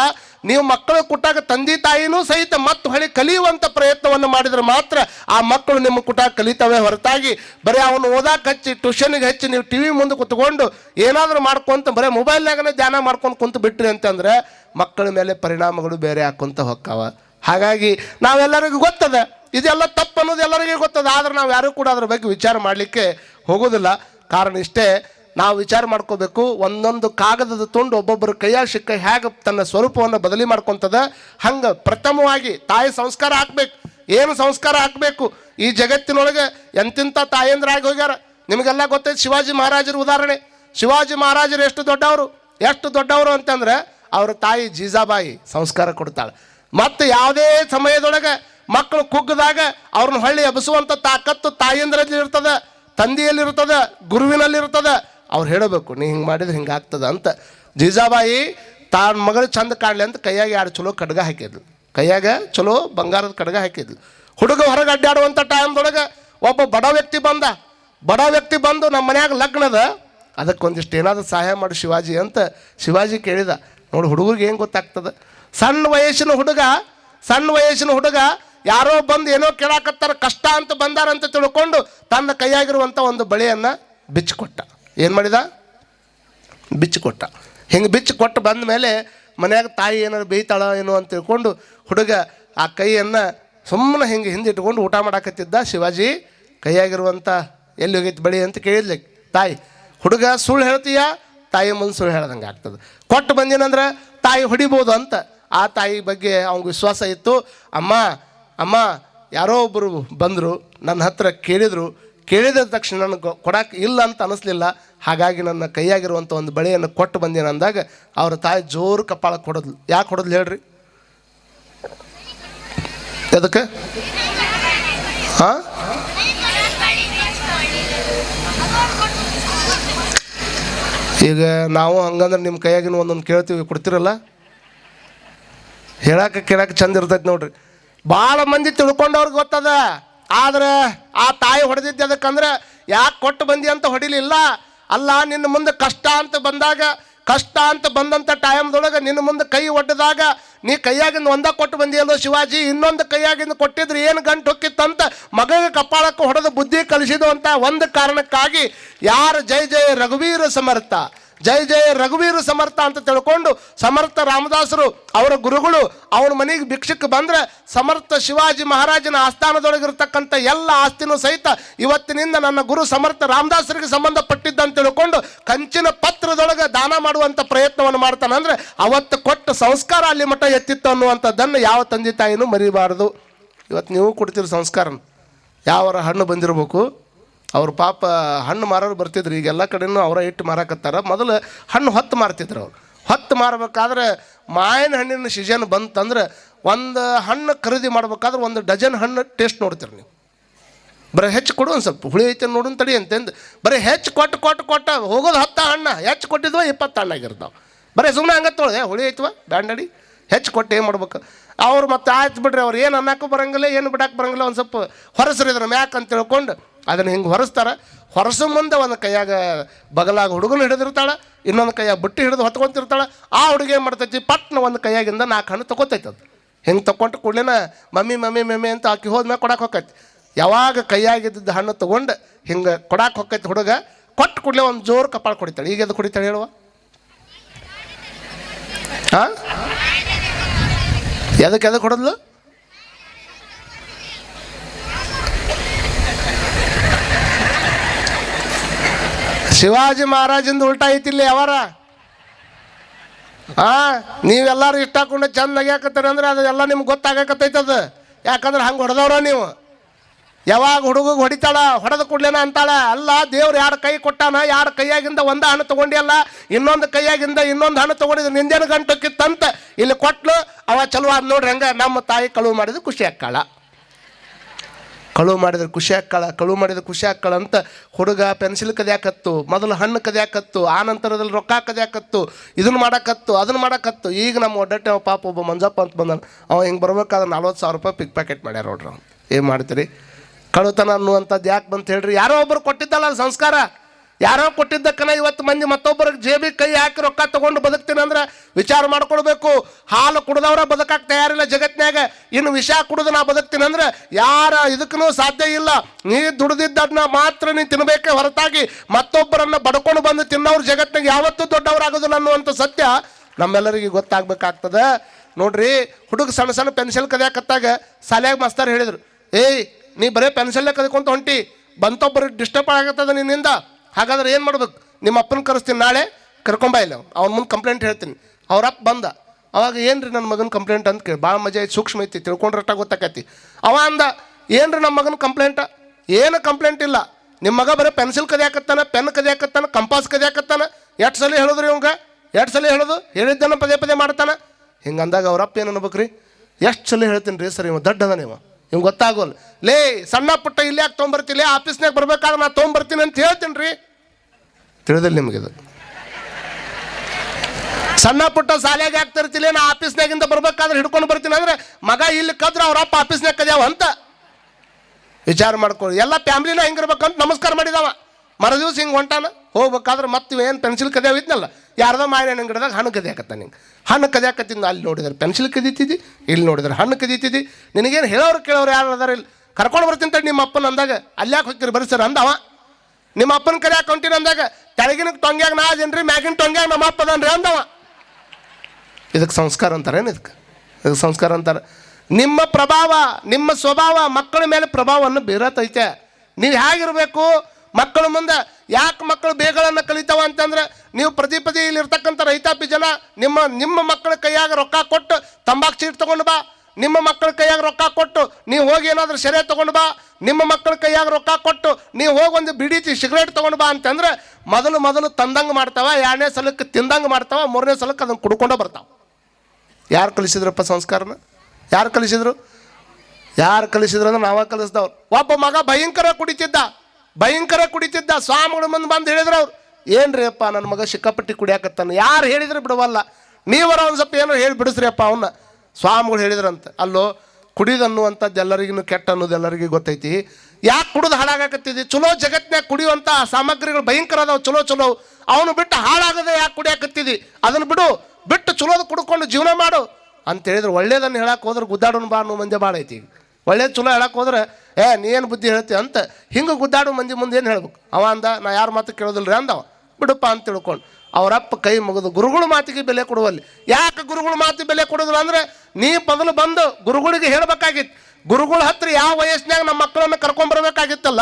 ನೀವು ಮಕ್ಕಳು ಕುಟಾಗ ತಂದೆ ತಾಯಿನೂ ಸಹಿತ ಮತ್ತು ಹೊಳಿ ಕಲಿಯುವಂಥ ಪ್ರಯತ್ನವನ್ನು ಮಾಡಿದರೆ ಮಾತ್ರ ಆ ಮಕ್ಕಳು ನಿಮ್ಮ ಕುಟಾಗ ಕಲಿತವೆ ಹೊರತಾಗಿ. ಬರೀ ಅವನು ಓದಾಕ ಹಚ್ಚಿ, ಟ್ಯೂಷನ್ಗೆ ಹಚ್ಚಿ, ನೀವು ಟಿ ವಿ ಮುಂದೆ ಕುತ್ಕೊಂಡು ಏನಾದರೂ ಮಾಡ್ಕೊಂತ ಬರೀ ಮೊಬೈಲ್ನಾಗನೇ ಧ್ಯಾನ ಮಾಡ್ಕೊಂಡು ಕುಂತು ಬಿಟ್ರಿ ಅಂತಂದ್ರೆ ಮಕ್ಕಳ ಮೇಲೆ ಪರಿಣಾಮಗಳು ಬೇರೆ ಹಾಕೊಂತ ಹೊಕ್ಕಾವ. ಹಾಗಾಗಿ ನಾವೆಲ್ಲರಿಗೂ ಗೊತ್ತದ ಇದೆಲ್ಲ ತಪ್ಪು ಅನ್ನೋದು ಎಲ್ಲರಿಗೂ ಗೊತ್ತದ, ಆದರೆ ನಾವು ಯಾರೂ ಕೂಡ ಅದ್ರ ಬಗ್ಗೆ ವಿಚಾರ ಮಾಡಲಿಕ್ಕೆ ಹೋಗೋದಿಲ್ಲ. ಕಾರಣ ಇಷ್ಟೇ, ನಾವು ವಿಚಾರ ಮಾಡ್ಕೋಬೇಕು, ಒಂದೊಂದು ಕಾಗದದ ತುಂಡು ಒಬ್ಬೊಬ್ಬರು ಕೈಯಾಗ ಸಿಕ್ಕ ಹೇಗೆ ತನ್ನ ಸ್ವರೂಪವನ್ನು ಬದಲಿ ಮಾಡ್ಕೊತದ, ಹಂಗೆ ಪ್ರಥಮವಾಗಿ ತಾಯಿ ಸಂಸ್ಕಾರ ಹಾಕ್ಬೇಕು ಏನು ಸಂಸ್ಕಾರ ಹಾಕಬೇಕು ಈ ಜಗತ್ತಿನೊಳಗೆ ಎಂತಿಂಥ ತಾಯಂದ್ರಾಗಿ ಹೋಗ್ಯಾರ? ನಿಮಗೆಲ್ಲ ಗೊತ್ತೈತೆ ಶಿವಾಜಿ ಮಹಾರಾಜರ ಉದಾಹರಣೆ. ಶಿವಾಜಿ ಮಹಾರಾಜರು ಎಷ್ಟು ದೊಡ್ಡವರು? ಎಷ್ಟು ದೊಡ್ಡವರು ಅಂತಂದ್ರೆ, ಅವ್ರ ತಾಯಿ ಜೀಜಾಬಾಯಿ ಸಂಸ್ಕಾರ ಕೊಡ್ತಾಳೆ. ಮತ್ತು ಯಾವುದೇ ಸಮಯದೊಳಗೆ ಮಕ್ಕಳು ಕುಗ್ಗದಾಗ ಅವ್ರನ್ನ ಹೊಳ್ಳಿ ಎಬ್ಬಿಸುವಂಥ ತಾಕತ್ತು ತಾಯಿಯಂದ್ರಲ್ಲಿ ಇರ್ತದೆ ತಂದೆಯಲ್ಲಿರ್ತದೆ, ಗುರುವಿನಲ್ಲಿರ್ತದೆ. ಅವ್ರು ಹೇಳಬೇಕು, ನೀ ಹಿಂಗೆ ಮಾಡಿದ್ರೆ ಹಿಂಗೆ ಆಗ್ತದ ಅಂತ. ಜೀಜಾಬಾಯಿ ತಾನ ಮಗಳು ಚಂದ ಕಾಣಲಿ ಅಂತ ಕೈಯಾಗೆ ಎರಡು ಚಲೋ ಕಡ್ಗ ಹಾಕಿದ್ಲು. ಕೈಯಾಗ ಚಲೋ ಬಂಗಾರದ ಕಡ್ಗ ಹಾಕಿದ್ಲು. ಹುಡುಗ ಹೊರಗೆ ಅಡ್ಡಾಡುವಂಥ ಟೈಮ್ದೊಳಗೆ ಒಬ್ಬ ಬಡ ವ್ಯಕ್ತಿ ಬಂದ. ಬಡ ವ್ಯಕ್ತಿ ಬಂದು ನಮ್ಮ ಮನ್ಯಾಗ ಲಗ್ನದ, ಅದಕ್ಕೆ ಒಂದಿಷ್ಟು ಏನಾದರೂ ಸಹಾಯ ಮಾಡು ಶಿವಾಜಿ ಅಂತ ಶಿವಾಜಿ ಕೇಳಿದ. ನೋಡಿ, ಹುಡುಗರಿಗೆ ಏನು ಗೊತ್ತಾಗ್ತದೆ? ಸಣ್ಣ ವಯಸ್ಸಿನ ಹುಡುಗ, ಸಣ್ಣ ವಯಸ್ಸಿನ ಹುಡುಗ ಯಾರೋ ಬಂದು ಏನೋ ಕೇಳಾಕತ್ತಾರ, ಕಷ್ಟ ಅಂತ ಬಂದಾರಂತ ತಿಳ್ಕೊಂಡು ತನ್ನ ಕೈಯಾಗಿರುವಂಥ ಒಂದು ಬಳೆಯನ್ನು ಬಿಚ್ಚಿಕೊಟ್ಟ ಏನು ಮಾಡಿದ? ಬಿಚ್ಚಿಕೊಟ್ಟ ಹಿಂಗೆ ಬಿಚ್ಚಿ ಕೊಟ್ಟು ಬಂದ ಮೇಲೆ ಮನ್ಯಾಗ ತಾಯಿ ಏನಾರು ಬೇಯ್ತಾಳ ಏನೋ ಅಂತ ತಿಳ್ಕೊಂಡು ಹುಡುಗ ಆ ಕೈಯನ್ನು ಸುಮ್ಮನೆ ಹಿಂಗೆ ಹಿಂದೆ ಇಟ್ಕೊಂಡು ಊಟ ಮಾಡಾಕತ್ತಿದ್ದ. ಶಿವಾಜಿ ಕೈಯಾಗಿರುವಂಥ ಎಲ್ಲಿ ಹೋಗೈತಿ ಬಳಿ ಅಂತ ಕೇಳಿದ್ಲೆ. ತಾಯಿ, ಹುಡುಗ ಸುಳ್ಳು ಹೇಳ್ತೀಯ? ತಾಯಿ ಮುಂದೆ ಸುಳ್ಳು ಹೇಳ್ದಂಗೆ ಆಗ್ತದೆ. ಕೊಟ್ಟು ಬಂದೇನಂದ್ರೆ, ತಾಯಿ ಹೊಡಿಬೋದು ಅಂತ. ಆ ತಾಯಿ ಬಗ್ಗೆ ಅವ್ನಿಗೆ ವಿಶ್ವಾಸ ಇತ್ತು. ಅಮ್ಮ ಅಮ್ಮ, ಯಾರೋ ಒಬ್ಬರು ಬಂದರು, ನನ್ನ ಹತ್ರ ಕೇಳಿದರು. ಕೇಳಿದ ತಕ್ಷಣ ನನಗೆ ಕೊಡಕ್ಕೆ ಇಲ್ಲ ಅಂತ ಅನಿಸ್ಲಿಲ್ಲ. ಹಾಗಾಗಿ ನನ್ನ ಕೈಯಾಗಿರುವಂಥ ಒಂದು ಬಳೆಯನ್ನು ಕೊಟ್ಟು ಬಂದೇನೆ ಅಂದಾಗ ಅವ್ರ ತಾಯಿ ಜೋರು ಕಪಾಳ ಕೊಡೋದ್ಲು. ಯಾಕೆ ಕೊಡೋದ್ಲು ಹೇಳ್ರಿ? ಎದಕ್ಕೆ? ಹಾಂ ಈಗ ನಾವು ಹಂಗಂದ್ರೆ ನಿಮ್ಮ ಕೈಯಾಗಿನ ಒಂದೊಂದು ಕೇಳ್ತೀವಿ, ಕೊಡ್ತಿರಲ್ಲ? ಹೇಳಕ್ಕೆ ಕೇಳಕ್ಕೆ ಚಂದ ಇರ್ತೈತೆ ನೋಡ್ರಿ. ಭಾಳ ಮಂದಿ ತಿಳ್ಕೊಂಡವ್ರಿಗೆ ಗೊತ್ತದ. ಆದ್ರೆ ಆ ತಾಯಿ ಹೊಡೆದಿದ್ದೆ ಅದಕ್ಕಂದ್ರೆ, ಯಾಕೆ ಕೊಟ್ಟು ಬಂದಿ ಅಂತ ಹೊಡಿಲಿಲ್ಲ. ಅಲ್ಲ, ನಿನ್ನ ಮುಂದೆ ಕಷ್ಟ ಅಂತ ಬಂದಾಗ, ಕಷ್ಟ ಅಂತ ಬಂದಂಥ ಟೈಮ್ದೊಳಗೆ ನಿನ್ನ ಮುಂದೆ ಕೈ ಒಡ್ಡದಾಗ ನೀ ಕೈಯಾಗಿಂದ ಒಂದ ಕೊಟ್ಟು ಬಂದಿಯಲ್ಲೋ ಶಿವಾಜಿ, ಇನ್ನೊಂದು ಕೈಯಾಗಿಂದ ಕೊಟ್ಟಿದ್ರೆ ಏನು ಗಂಟು ಹೊಕ್ಕಿತ್ತಂತ ಮಗಗೆ ಕಪಾಳಕ್ಕೆ ಹೊಡೆದು ಬುದ್ಧಿ ಕಲಿಸಿದು ಅಂತ ಒಂದು ಕಾರಣಕ್ಕಾಗಿ ಯಾರು ಜೈ ಜಯ ರಘುವೀರ ಸಮರ್ಥ ಜೈ ಜಯ ರಘುವೀರ ಸಮರ್ಥ ಅಂತ ತಿಳ್ಕೊಂಡು ಸಮರ್ಥ ರಾಮದಾಸರು ಅವರ ಗುರುಗಳು ಅವನ ಮನೆಗೆ ಭಿಕ್ಷಕ್ಕೆ ಬಂದರೆ ಸಮರ್ಥ ಶಿವಾಜಿ ಮಹಾರಾಜನ ಆಸ್ಥಾನದೊಳಗಿರ್ತಕ್ಕಂಥ ಎಲ್ಲ ಆಸ್ತಿನೂ ಸಹಿತ ಇವತ್ತಿನಿಂದ ನನ್ನ ಗುರು ಸಮರ್ಥ ರಾಮದಾಸರಿಗೆ ಸಂಬಂಧಪಟ್ಟಿದ್ದಂತ ತಿಳ್ಕೊಂಡು ಕಂಚಿನ ಪತ್ರದೊಳಗೆ ದಾನ ಮಾಡುವಂಥ ಪ್ರಯತ್ನವನ್ನು ಮಾಡ್ತಾನೆ ಅಂದ್ರೆ ಅವತ್ತು ಕೊಟ್ಟ ಸಂಸ್ಕಾರ ಅಲ್ಲಿ ಮಠ ಎತ್ತಿತ್ತು ಅನ್ನುವಂಥದ್ದನ್ನು ಯಾವ ತಂದೆ ತಾಯಿನೂ ಮರಿಬಾರದು. ಇವತ್ತು ನೀವು ಕೊಡ್ತೀರಿ ಸಂಸ್ಕಾರನ ಯಾವರ ಹಣ್ಣು ಬಂದಿರಬೇಕು? ಅವ್ರ ಪಾಪ ಹಣ್ಣು ಮಾರೋರು ಬರ್ತಿದ್ರು. ಈಗ ಎಲ್ಲ ಕಡೆನೂ ಅವರ ಇಟ್ಟು ಮಾರಾಕತ್ತಾರ. ಮೊದಲು ಹಣ್ಣು ಹೊತ್ತು ಮಾರ್ತಿದ್ರು ಅವ್ರು. ಹೊತ್ತು ಮಾರಬೇಕಾದ್ರೆ ಮಾಯನ ಹಣ್ಣಿನ ಸೀಸನ್ ಬಂತಂದ್ರೆ ಒಂದು ಹಣ್ಣು ಖರೀದಿ ಮಾಡ್ಬೇಕಾದ್ರೆ ಒಂದು ಡಜನ್ ಹಣ್ಣು ಟೇಸ್ಟ್ ನೋಡ್ತೀರಿ ನೀವು. ಬರೀ ಹೆಚ್ಚು ಕೊಡು ಒಂದು ಸ್ವಲ್ಪ. ಹುಳಿ ಐತೆ ನೋಡು ತಡಿ ಅಂತಂದು. ಬರೀ ಹೆಚ್ಚು ಕೊಟ್ಟು ಕೊಟ್ಟು ಕೊಟ್ಟ ಹೋಗೋದು ಹತ್ತು ಹಣ್ಣು. ಹೆಚ್ಚು ಕೊಟ್ಟಿದ್ವ ಇಪ್ಪತ್ತು ಹಣ್ಣಾಗಿರ್ತಾವೆ. ಬರೀ ಸುಮ್ಮನೆ ಹಂಗೆ ತೊಳ್ದೆ ಹುಳಿ ಐತ್ವ, ಬ್ಯಾಂಡಡಿ. ಹೆಚ್ಚು ಕೊಟ್ಟು ಏನು ಮಾಡ್ಬೇಕು? ಅವ್ರು ಮತ್ತೆ ಆಯ್ತು ಬಿಡ್ರಿ, ಅವ್ರು ಏನು ಅನ್ನಕ್ಕೂ ಬರಂಗಿಲ್ಲ, ಏನು ಬಿಡಕ್ಕೆ ಬರಂಗಿಲ್ಲ, ಒಂದು ಸ್ವಲ್ಪ ಹೊರಸ್ರಿದ್ರ ಮ್ಯಾಕ್ ಅಂತ ತಿಳ್ಕೊಂಡು ಅದನ್ನು ಹಿಂಗೆ ಹೊರಸ್ತಾರೆ. ಹೊರಸು ಮುಂದೆ ಒಂದು ಕೈಯಾಗ ಬಗಲಾಗ ಹುಡುಗನ ಹಿಡಿದಿರ್ತಾಳೆ, ಇನ್ನೊಂದು ಕೈಯಾಗ ಬುಟ್ಟಿ ಹಿಡಿದು ಹೊತ್ಕೊಂತಿರ್ತಾಳೆ. ಆ ಹುಡುಗಿ ಏನು ಮಾಡ್ತೈತಿ, ಪಟ್ನ ಒಂದು ಕೈಯಾಗಿಂದ ನಾಲ್ಕು ಹಣ್ಣು ತೊಗೊತೈತೆ ಅದು. ಹಿಂಗೆ ತೊಗೊಂಡು ಕೂಡಲಿನ ಮಮ್ಮಿ ಮಮ್ಮಿ ಮಮ್ಮಿ ಅಂತ ಆಕಿ ಹೋದ್ಮೇಲೆ ಕೊಡಕ್ಕೆ ಹೋಕೈತಿ ಯಾವಾಗ ಕೈಯಾಗಿದ್ದ ಹಣ್ಣು ತೊಗೊಂಡು ಹಿಂಗೆ ಕೊಡಕ್ಕೆ ಹೋಕೈತಿ ಹುಡುಗ, ಕೊಟ್ಟು ಕೂಡಲೇ ಒಂದು ಜೋರು ಕಪಾಳ ಕುಡಿತಾಳೆ. ಈಗ ಅದು ಕುಡಿತಾಳೆ ಹೇಳುವ? ಹಾಂ ಎದಕ್ಕೆ ಎದಕ್ಕೆ ಹೊಡೆದ್ಲು? ಶಿವಾಜಿ ಮಹಾರಾಜಿಂದ ಉಲ್ಟಾ ಐತಿಲ್ಲ ಯಾವಾರ ಹಾ ನೀವೆಲ್ಲರೂ ಇಷ್ಟ ಹಾಕೊಂಡು ಚಂದ ನಗ್ಯಾಕತ್ತೀರಿ ಅಂದ್ರೆ ಅದು ಎಲ್ಲ ನಿಮ್ಗೆ ಗೊತ್ತಾಗಕತ್ತೈತದ ಯಾಕಂದ್ರೆ ಹಂಗೆ ಹೊಡೆದವ್ರ ನೀವು. ಯಾವಾಗ ಹುಡುಗಗೆ ಹೊಡಿತಾಳ? ಹೊಡೆದ ಕೂಡ್ಲೇನ ಅಂತಾಳ? ಅಲ್ಲ, ದೇವ್ರು ಯಾರ ಕೈ ಕೊಟ್ಟಾನ? ಯಾರ ಕೈಯಾಗಿಂದ ಒಂದು ಹಣ್ಣು ತಗೊಂಡಿಯಲ್ಲ? ಇನ್ನೊಂದು ಕೈಯಾಗಿಂದ ಇನ್ನೊಂದು ಹಣ್ಣು ತಗೊಂಡಿದ್ದು ನಿಂದೇನು ಗಂಟಕ್ಕಿತ್ತಂತ ಇಲ್ಲಿ ಕೊಟ್ಲು, ಅವ ಚಲೋ ನೋಡಿ ನೋಡ್ರಿ ಹಂಗ. ನಮ್ಮ ತಾಯಿ ಕಳುವು ಮಾಡಿದ್ರೆ ಖುಷಿ ಆಕ್ಕಾಳ ಕಳುವು ಮಾಡಿದ್ರೆ ಖುಷಿ ಆಕ್ಕಾಳ ಕಳುವು ಮಾಡಿದ್ರೆ ಖುಷಿ ಆಕ್ಕಾಳ ಅಂತ ಹುಡುಗ ಪೆನ್ಸಿಲ್ ಕದ್ಯಾಕತ್ತು, ಮೊದಲು ಹಣ್ಣು ಕದ್ಯಾಕತ್ತು, ಆ ನಂತರದಲ್ಲಿ ರೊಕ್ಕ ಕದ್ಯಾಕತ್ತು, ಇದನ್ನ ಮಾಡಕತ್ತು, ಅದನ್ನ ಮಾಡಕತ್ತು. ಈಗ ನಮ್ಮ ಒಡ್ಡಟ್ಟೆ ಪಾಪ ಒಬ್ಬ ಮಂಜಪ್ಪ ಅಂತ ಬಂದಾನ. ಅವ ಹಿಂಗೆ ಬರ್ಬೇಕಾದ್ರೆ ನಲ್ವತ್ತು ಸಾವಿರ ರೂಪಾಯಿ ಪಿಕ್ ಪ್ಯಾಕೆಟ್ ಮಾಡ್ಯಾರ ನೋಡ್ರಿ ಅವ್ನು ಏನು ಮಾಡ್ತೀರಿ? ಕಳುತನ ಅನ್ನುವಂಥದ್ದು ಯಾಕೆ ಬಂತ ಹೇಳ್ರಿ? ಯಾರೋ ಒಬ್ಬರು ಕೊಟ್ಟಿದ್ದಲ್ಲ ಸಂಸ್ಕಾರ. ಯಾರೋ ಕೊಟ್ಟಿದ್ದಕ್ಕನ ಇವತ್ತು ಮಂದಿ ಮತ್ತೊಬ್ಬರಿಗೆ ಜೇಬಿಗೆ ಕೈ ಹಾಕಿ ರೊಕ್ಕ ತೊಗೊಂಡು ಬದುಕ್ತೀನಿ ಅಂದ್ರೆ ವಿಚಾರ ಮಾಡ್ಕೊಳ್ಬೇಕು. ಹಾಲು ಕುಡ್ದವ್ರ ಬದುಕಕ್ಕೆ ತಯಾರಿಲ್ಲ ಜಗತ್ತಿನಾಗ ಇನ್ನು ವಿಷ ಕುಡಿದು ನಾ ಬದುಕ್ತೀನಿ ಅಂದ್ರೆ ಯಾರ ಇದಕ್ಕೂ ಸಾಧ್ಯ ಇಲ್ಲ. ನೀ ದುಡ್ದಿದ್ದನ್ನ ಮಾತ್ರ ನೀ ತಿನ್ಬೇಕೆ ಹೊರತಾಗಿ ಮತ್ತೊಬ್ಬರನ್ನ ಬಡ್ಕೊಂಡು ಬಂದು ತಿನ್ನೋರು ಜಗತ್ತಿನಾಗ ಯಾವತ್ತೂ ದೊಡ್ಡವರಾಗೋದಿಲ್ಲ ಅನ್ನುವಂಥ ಸತ್ಯ ನಮ್ಮೆಲ್ಲರಿಗೆ ಗೊತ್ತಾಗ್ಬೇಕಾಗ್ತದೆ. ನೋಡ್ರಿ, ಹುಡುಗ ಸಣ್ಣ ಸಣ್ಣ ಪೆನ್ಸಿಲ್ ಕದಿಯಾಕತ್ತಾಗ ಸಾಲ್ಯಾಗ ಮಾಸ್ತರ್ ಹೇಳಿದ್ರು, ಏಯ್ ನೀ ಬರೇ ಪೆನ್ಸಲ್ಲೇ ಕದ್ಕೊಂತ ಹೊಂಟಿ ಬಂತೊಬ್ಬರಿಗೆ ಡಿಸ್ಟರ್ಬ್ ಆಗತ್ತದ ನಿನ್ನಿಂದ? ಹಾಗಾದ್ರೆ ಏನು ಮಾಡ್ಬೇಕು ನಿಮ್ಮ ಅಪ್ಪನ ಕರೆಸ್ತೀನಿ, ನಾಳೆ ಕರ್ಕೊಂಬ ಇಲ್ಲ. ಅವ್ನ ಮುಂದೆ ಕಂಪ್ಲೇಂಟ್ ಹೇಳ್ತೀನಿ. ಅವ್ರ ಅಪ್ಪ ಬಂದ. ಅವಾಗ ಏನು ನನ್ನ ಮಗನ ಕಂಪ್ಲೇಂಟ್ ಅಂತ ಕೇಳಿ. ಭಾಳ ಮಜಾ ಐತಿ ಸೂಕ್ಷ್ಮ ಐತಿ ತಿಳ್ಕೊಂಡ್ರಟ್ಟ ಗೊತ್ತಾಕೈತಿ. ಅವ ಅಂದ ಏನು ನಮ್ಮ ಮಗನ ಕಂಪ್ಲೇಂಟ ಏನು ಕಂಪ್ಲೇಂಟ್ ಇಲ್ಲ. ನಿಮ್ಮ ಮಗ ಬರೀ ಪೆನ್ಸಿಲ್ ಕದಿಯಾಕತ್ತಾನ ಪೆನ್ ಕದಿಯಾಕತ್ತಾನ ಕಂಪಾಸ್ ಕದಿಯಾಕತ್ತಾನ? ಎಷ್ಟು ಸಲ ಹೇಳಿದ್ರಿ ಇವಂಗ? ಎಷ್ಟು ಸಲ ಹೇಳೋದು? ಹೇಳಿದ್ದನ್ನು ಪದೇ ಪದೇ ಮಾಡ್ತಾನೆ? ಹಿಂಗೆ ಅಂದಾಗ ಅವ್ರಪ್ಪ ಏನು ಅನ್ಬೇಕ್ರಿ? ಎಷ್ಟು ಸಲ ಹೇಳ್ತೀನಿ ರೀ ಸರ್ ಇವ ದಡ್ಡದ ನೀವು ಇವ್ ಗೊತ್ತಾಗೋಲ್ಲ ಲೇ, ಸಣ್ಣ ಪುಟ್ಟ ಇಲ್ಲಿ ಯಾಕೆ ತೊಗೊಂಬರ್ತಿಲ್ಲ ಆಫೀಸ್ನಾಗ ಬರ್ಬೇಕಾದ್ರೆ ನಾ ತೊಗೊಂಬರ್ತೀನಿ ಅಂತ ಹೇಳ್ತೀನಿ ರೀ ತಿಳಿದಿಲ್ಲ ನಿಮಗಿದು ಸಣ್ಣ ಪುಟ್ಟ ಶಾಲೆಗೆ ಆಗ್ತಿರ್ತಿಲ್ಲ ನಾ ಆಫೀಸ್ನಾಗಿಂದ ಬರ್ಬೇಕಾದ್ರೆ ಹಿಡ್ಕೊಂಡು ಬರ್ತೀನಿ. ಅಂದ್ರೆ ಮಗ ಇಲ್ಲಿ ಕದ್ರೆ ಅವ್ರ ಅಪ್ಪ ಆಫೀಸ್ನಾಗ ಕದ್ಯಾವ ಅಂತ. ವಿಚಾರ ಮಾಡ್ಕೊಳ್ಳಿ ಎಲ್ಲ ಫ್ಯಾಮ್ಲಿನ ಹೆಂಗಿರ್ಬೇಕಂತ ನಮಸ್ಕಾರ ಮಾಡಿದವ. ಮರ ದಿವಸ ಹಿಂಗೆ ಹೊಂಟಾನ. ಹೋಗ್ಬೇಕಾದ್ರೆ ಮತ್ತೆ ಏನು ಪೆನ್ಸಿಲ್ ಕದಿಯಾವ ಇದ್ನಲ್ಲ? ಯಾರ್ದೋ ಹಣ್ಣು ಗಿಡದಾಗ ಹಣ್ಣು ಕದಿಯಾಕತ್ತ ನಿಂಗೆ. ಹಣ್ಣು ಕದಿಯಾಕತ್ತಿದ್ದ ಅಲ್ಲಿ ನೋಡಿದ್ರೆ ಪೆನ್ಸಿಲ್ ಕದೀತಿದ್ದಿ ಇಲ್ಲಿ ನೋಡಿದ್ರೆ ಹಣ್ಣು ಕದೀತಿದ್ದಿ ನಿನಗೇನು ಹೇಳೋರು ಕೇಳೋರು ಯಾರು ಅದಾರ ಇಲ್ಲಿ? ಕರ್ಕೊಂಡು ಬರ್ತೀನಿ ತಡಿ ನಿಮ್ಮ ಅಪ್ಪನ ಅಂದಾಗ. ಅಲ್ಯಾಕೆ ಹೋಗ್ತೀರಿ? ಬರ್ರಿ ಸರ್ ಅಂದವ. ನಿಮ್ಮ ಅಪ್ಪನ ಕರೆ ಹಾಕೊಂತೀನಿ ಅಂದಾಗ? ಕೆಳಗಿನ ಟೊಂಗ್ಯಾಗ ನಾ ಅದೇನ್ರಿ, ಮ್ಯಾಗಿನ ಟೊಂಗ್ಯಾಗ ನಮ್ಮ ಅಪ್ಪ ಅದನ್ರಿ ಅಂದವ. ಇದಕ್ಕೆ ಸಂಸ್ಕಾರ ಅಂತಾರೇನು ಇದಕ್ಕೆ ಇದಕ್ಕೆ ಸಂಸ್ಕಾರ ಅಂತಾರೆ. ನಿಮ್ಮ ಪ್ರಭಾವ, ನಿಮ್ಮ ಸ್ವಭಾವ ಮಕ್ಕಳ ಮೇಲೆ ಪ್ರಭಾವವನ್ನು ಬೀರತೈತೆ. ನೀವು ಹೇಗಿರಬೇಕು? ಮಕ್ಕಳ ಮುಂದೆ ಯಾಕೆ ಮಕ್ಕಳು ಬೇಗಳನ್ನು ಕಲಿತಾವ ಅಂತಂದ್ರೆ ನೀವು ಪ್ರತಿ ಇಲ್ಲಿರ್ತಕ್ಕಂಥ ರೈತಾಪಿ ಜನ ನಿಮ್ಮ ನಿಮ್ಮ ಮಕ್ಕಳ ಕೈಯಾಗ ರೊಕ್ಕ ಕೊಟ್ಟು ತಂಬಾಕು ಚೀಟ್ ತೊಗೊಂಡು ಬಾ. ನಿಮ್ಮ ಮಕ್ಕಳ ಕೈಯಾಗ ರೊಕ್ಕ ಕೊಟ್ಟು ನೀವು ಹೋಗಿ ಏನಾದರೂ ಸೆರೆ ತೊಗೊಂಡು ಬಾ. ನಿಮ್ಮ ಮಕ್ಕಳ ಕೈಯಾಗ ರೊಕ್ಕ ಕೊಟ್ಟು ನೀವು ಹೋಗಿ ಒಂದು ಬಿಡಿತಿ ಸಿಗರೇಟ್ ತೊಗೊಂಡು ಬಾ ಅಂತಂದ್ರೆ ಮೊದಲು ಮೊದಲು ತಂದಂಗೆ ಮಾಡ್ತಾವ, ಎರಡನೇ ಸಲಕ್ಕೆ ತಿಂದಂಗೆ ಮಾಡ್ತಾವ, ಮೂರನೇ ಸಲಕ್ಕೆ ಅದನ್ನು ಕುಡ್ಕೊಂಡು ಬರ್ತಾವ. ಯಾರು ಕಲಿಸಿದ್ರಪ್ಪ ಸಂಸ್ಕಾರನ? ಯಾರು ಕಲಿಸಿದ್ರು? ಯಾರು ಕಲಿಸಿದ್ರು ಅಂದ್ರೆ ನಾವೇ ಕಲಿಸ್ದವ್ರು. ಒಬ್ಬ ಮಗ ಭಯಂಕರ ಕುಡಿತಿದ್ದ. ಭಯಂಕರ ಕುಡಿತಿದ್ದ ಸ್ವಾಮಿಗಳು ಮುಂದೆ ಬಂದು ಹೇಳಿದ್ರು ಅವ್ರು. ಏನ್ರಿ ಅಪ್ಪ ನನ್ನ ಮಗ ಸಿಕ್ಕಾಪಟ್ಟಿ ಕುಡಿಯಾಕತ್ತಾನ? ಯಾರು ಹೇಳಿದ್ರು ಬಿಡವಲ್ಲ. ನೀವರ ಒಂದು ಸ್ವಲ್ಪ ಏನೋ ಹೇಳಿ ಬಿಡಿಸ್ರಿ ಅಪ್ಪ ಅವನ್ನ ಸ್ವಾಮಿಗಳು ಹೇಳಿದ್ರಂತ. ಅಲ್ಲೋ ಕುಡಿದನ್ನುವಂಥದ್ದು ಎಲ್ಲರಿಗೂ ಕೆಟ್ಟ ಅನ್ನೋದು ಎಲ್ಲರಿಗೂ ಗೊತ್ತೈತಿ. ಯಾಕೆ ಕುಡಿದು ಹಾಳಾಗಕತ್ತಿದ್ದಿ? ಚಲೋ ಜಗತ್ತಿನಾಗ ಕುಡಿಯುವಂಥ ಸಾಮಗ್ರಿಗಳು ಭಯಂಕರ ಅದಾವೆ. ಚಲೋ ಚಲೋ. ಅವನು ಬಿಟ್ಟು ಹಾಳಾಗದೆ ಯಾಕೆ ಕುಡಿಯಾಕತ್ತಿದ್ದಿ? ಅದನ್ನು ಬಿಡು. ಬಿಟ್ಟು ಚಲೋದು ಕುಡ್ಕೊಂಡು ಜೀವನ ಮಾಡು. ಅಂತ ಹೇಳಿದ್ರೆ. ಒಳ್ಳೇದನ್ನು ಹೇಳಕ್ಕೆ ಹೋದ್ರೆ. ಗುದ್ದಾಡೋನು ಬಾ ಅನ್ನೋ ಮಂದಿ ಭಾಳ ಐತಿ ಈಗ ಒಳ್ಳೇದು ಚಲೋ ಹೇಳಕ್ಕೆ ಹೋದ್ರೆ, ಏ, ನೀ ಏನು ಬುದ್ಧಿ ಹೇಳ್ತಿ? ಅಂತ ಹಿಂಗೆ ಗುದ್ದಾಡು ಮಂದಿ ಮುಂದೆ ಏನು ಹೇಳ್ಬೇಕು? ಅವ ಅಂದ, ನಾ ಯಾರ ಮಾತು ಕೇಳೋದಿಲ್ಲ ರೀ ಅಂದವ. ಬಿಡಪ್ಪ ಅಂತ ತಿಳ್ಕೊಂಡು ಅವರಪ್ಪ ಕೈ ಮುಗಿದು ಗುರುಗಳ ಮಾತಿಗೆ ಬೆಲೆ ಕೊಡುವಲ್ಲಿ. ಯಾಕೆ ಗುರುಗಳ ಮಾತಿಗೆ ಬೆಲೆ ಕೊಡೋದಿಲ್ಲ ಅಂದ್ರೆ, ನೀ ಮೊದಲು ಬಂದು ಗುರುಗಳಿಗೆ ಹೇಳಬೇಕಾಗಿತ್ತು ಗುರುಗಳ ಹತ್ರ ಯಾವ ವಯಸ್ಸಿನಾಗ ನಮ್ಮ ಮಕ್ಕಳನ್ನು ಕರ್ಕೊಂಡ್ ಬರ್ಬೇಕಾಗಿತ್ತಲ್ಲ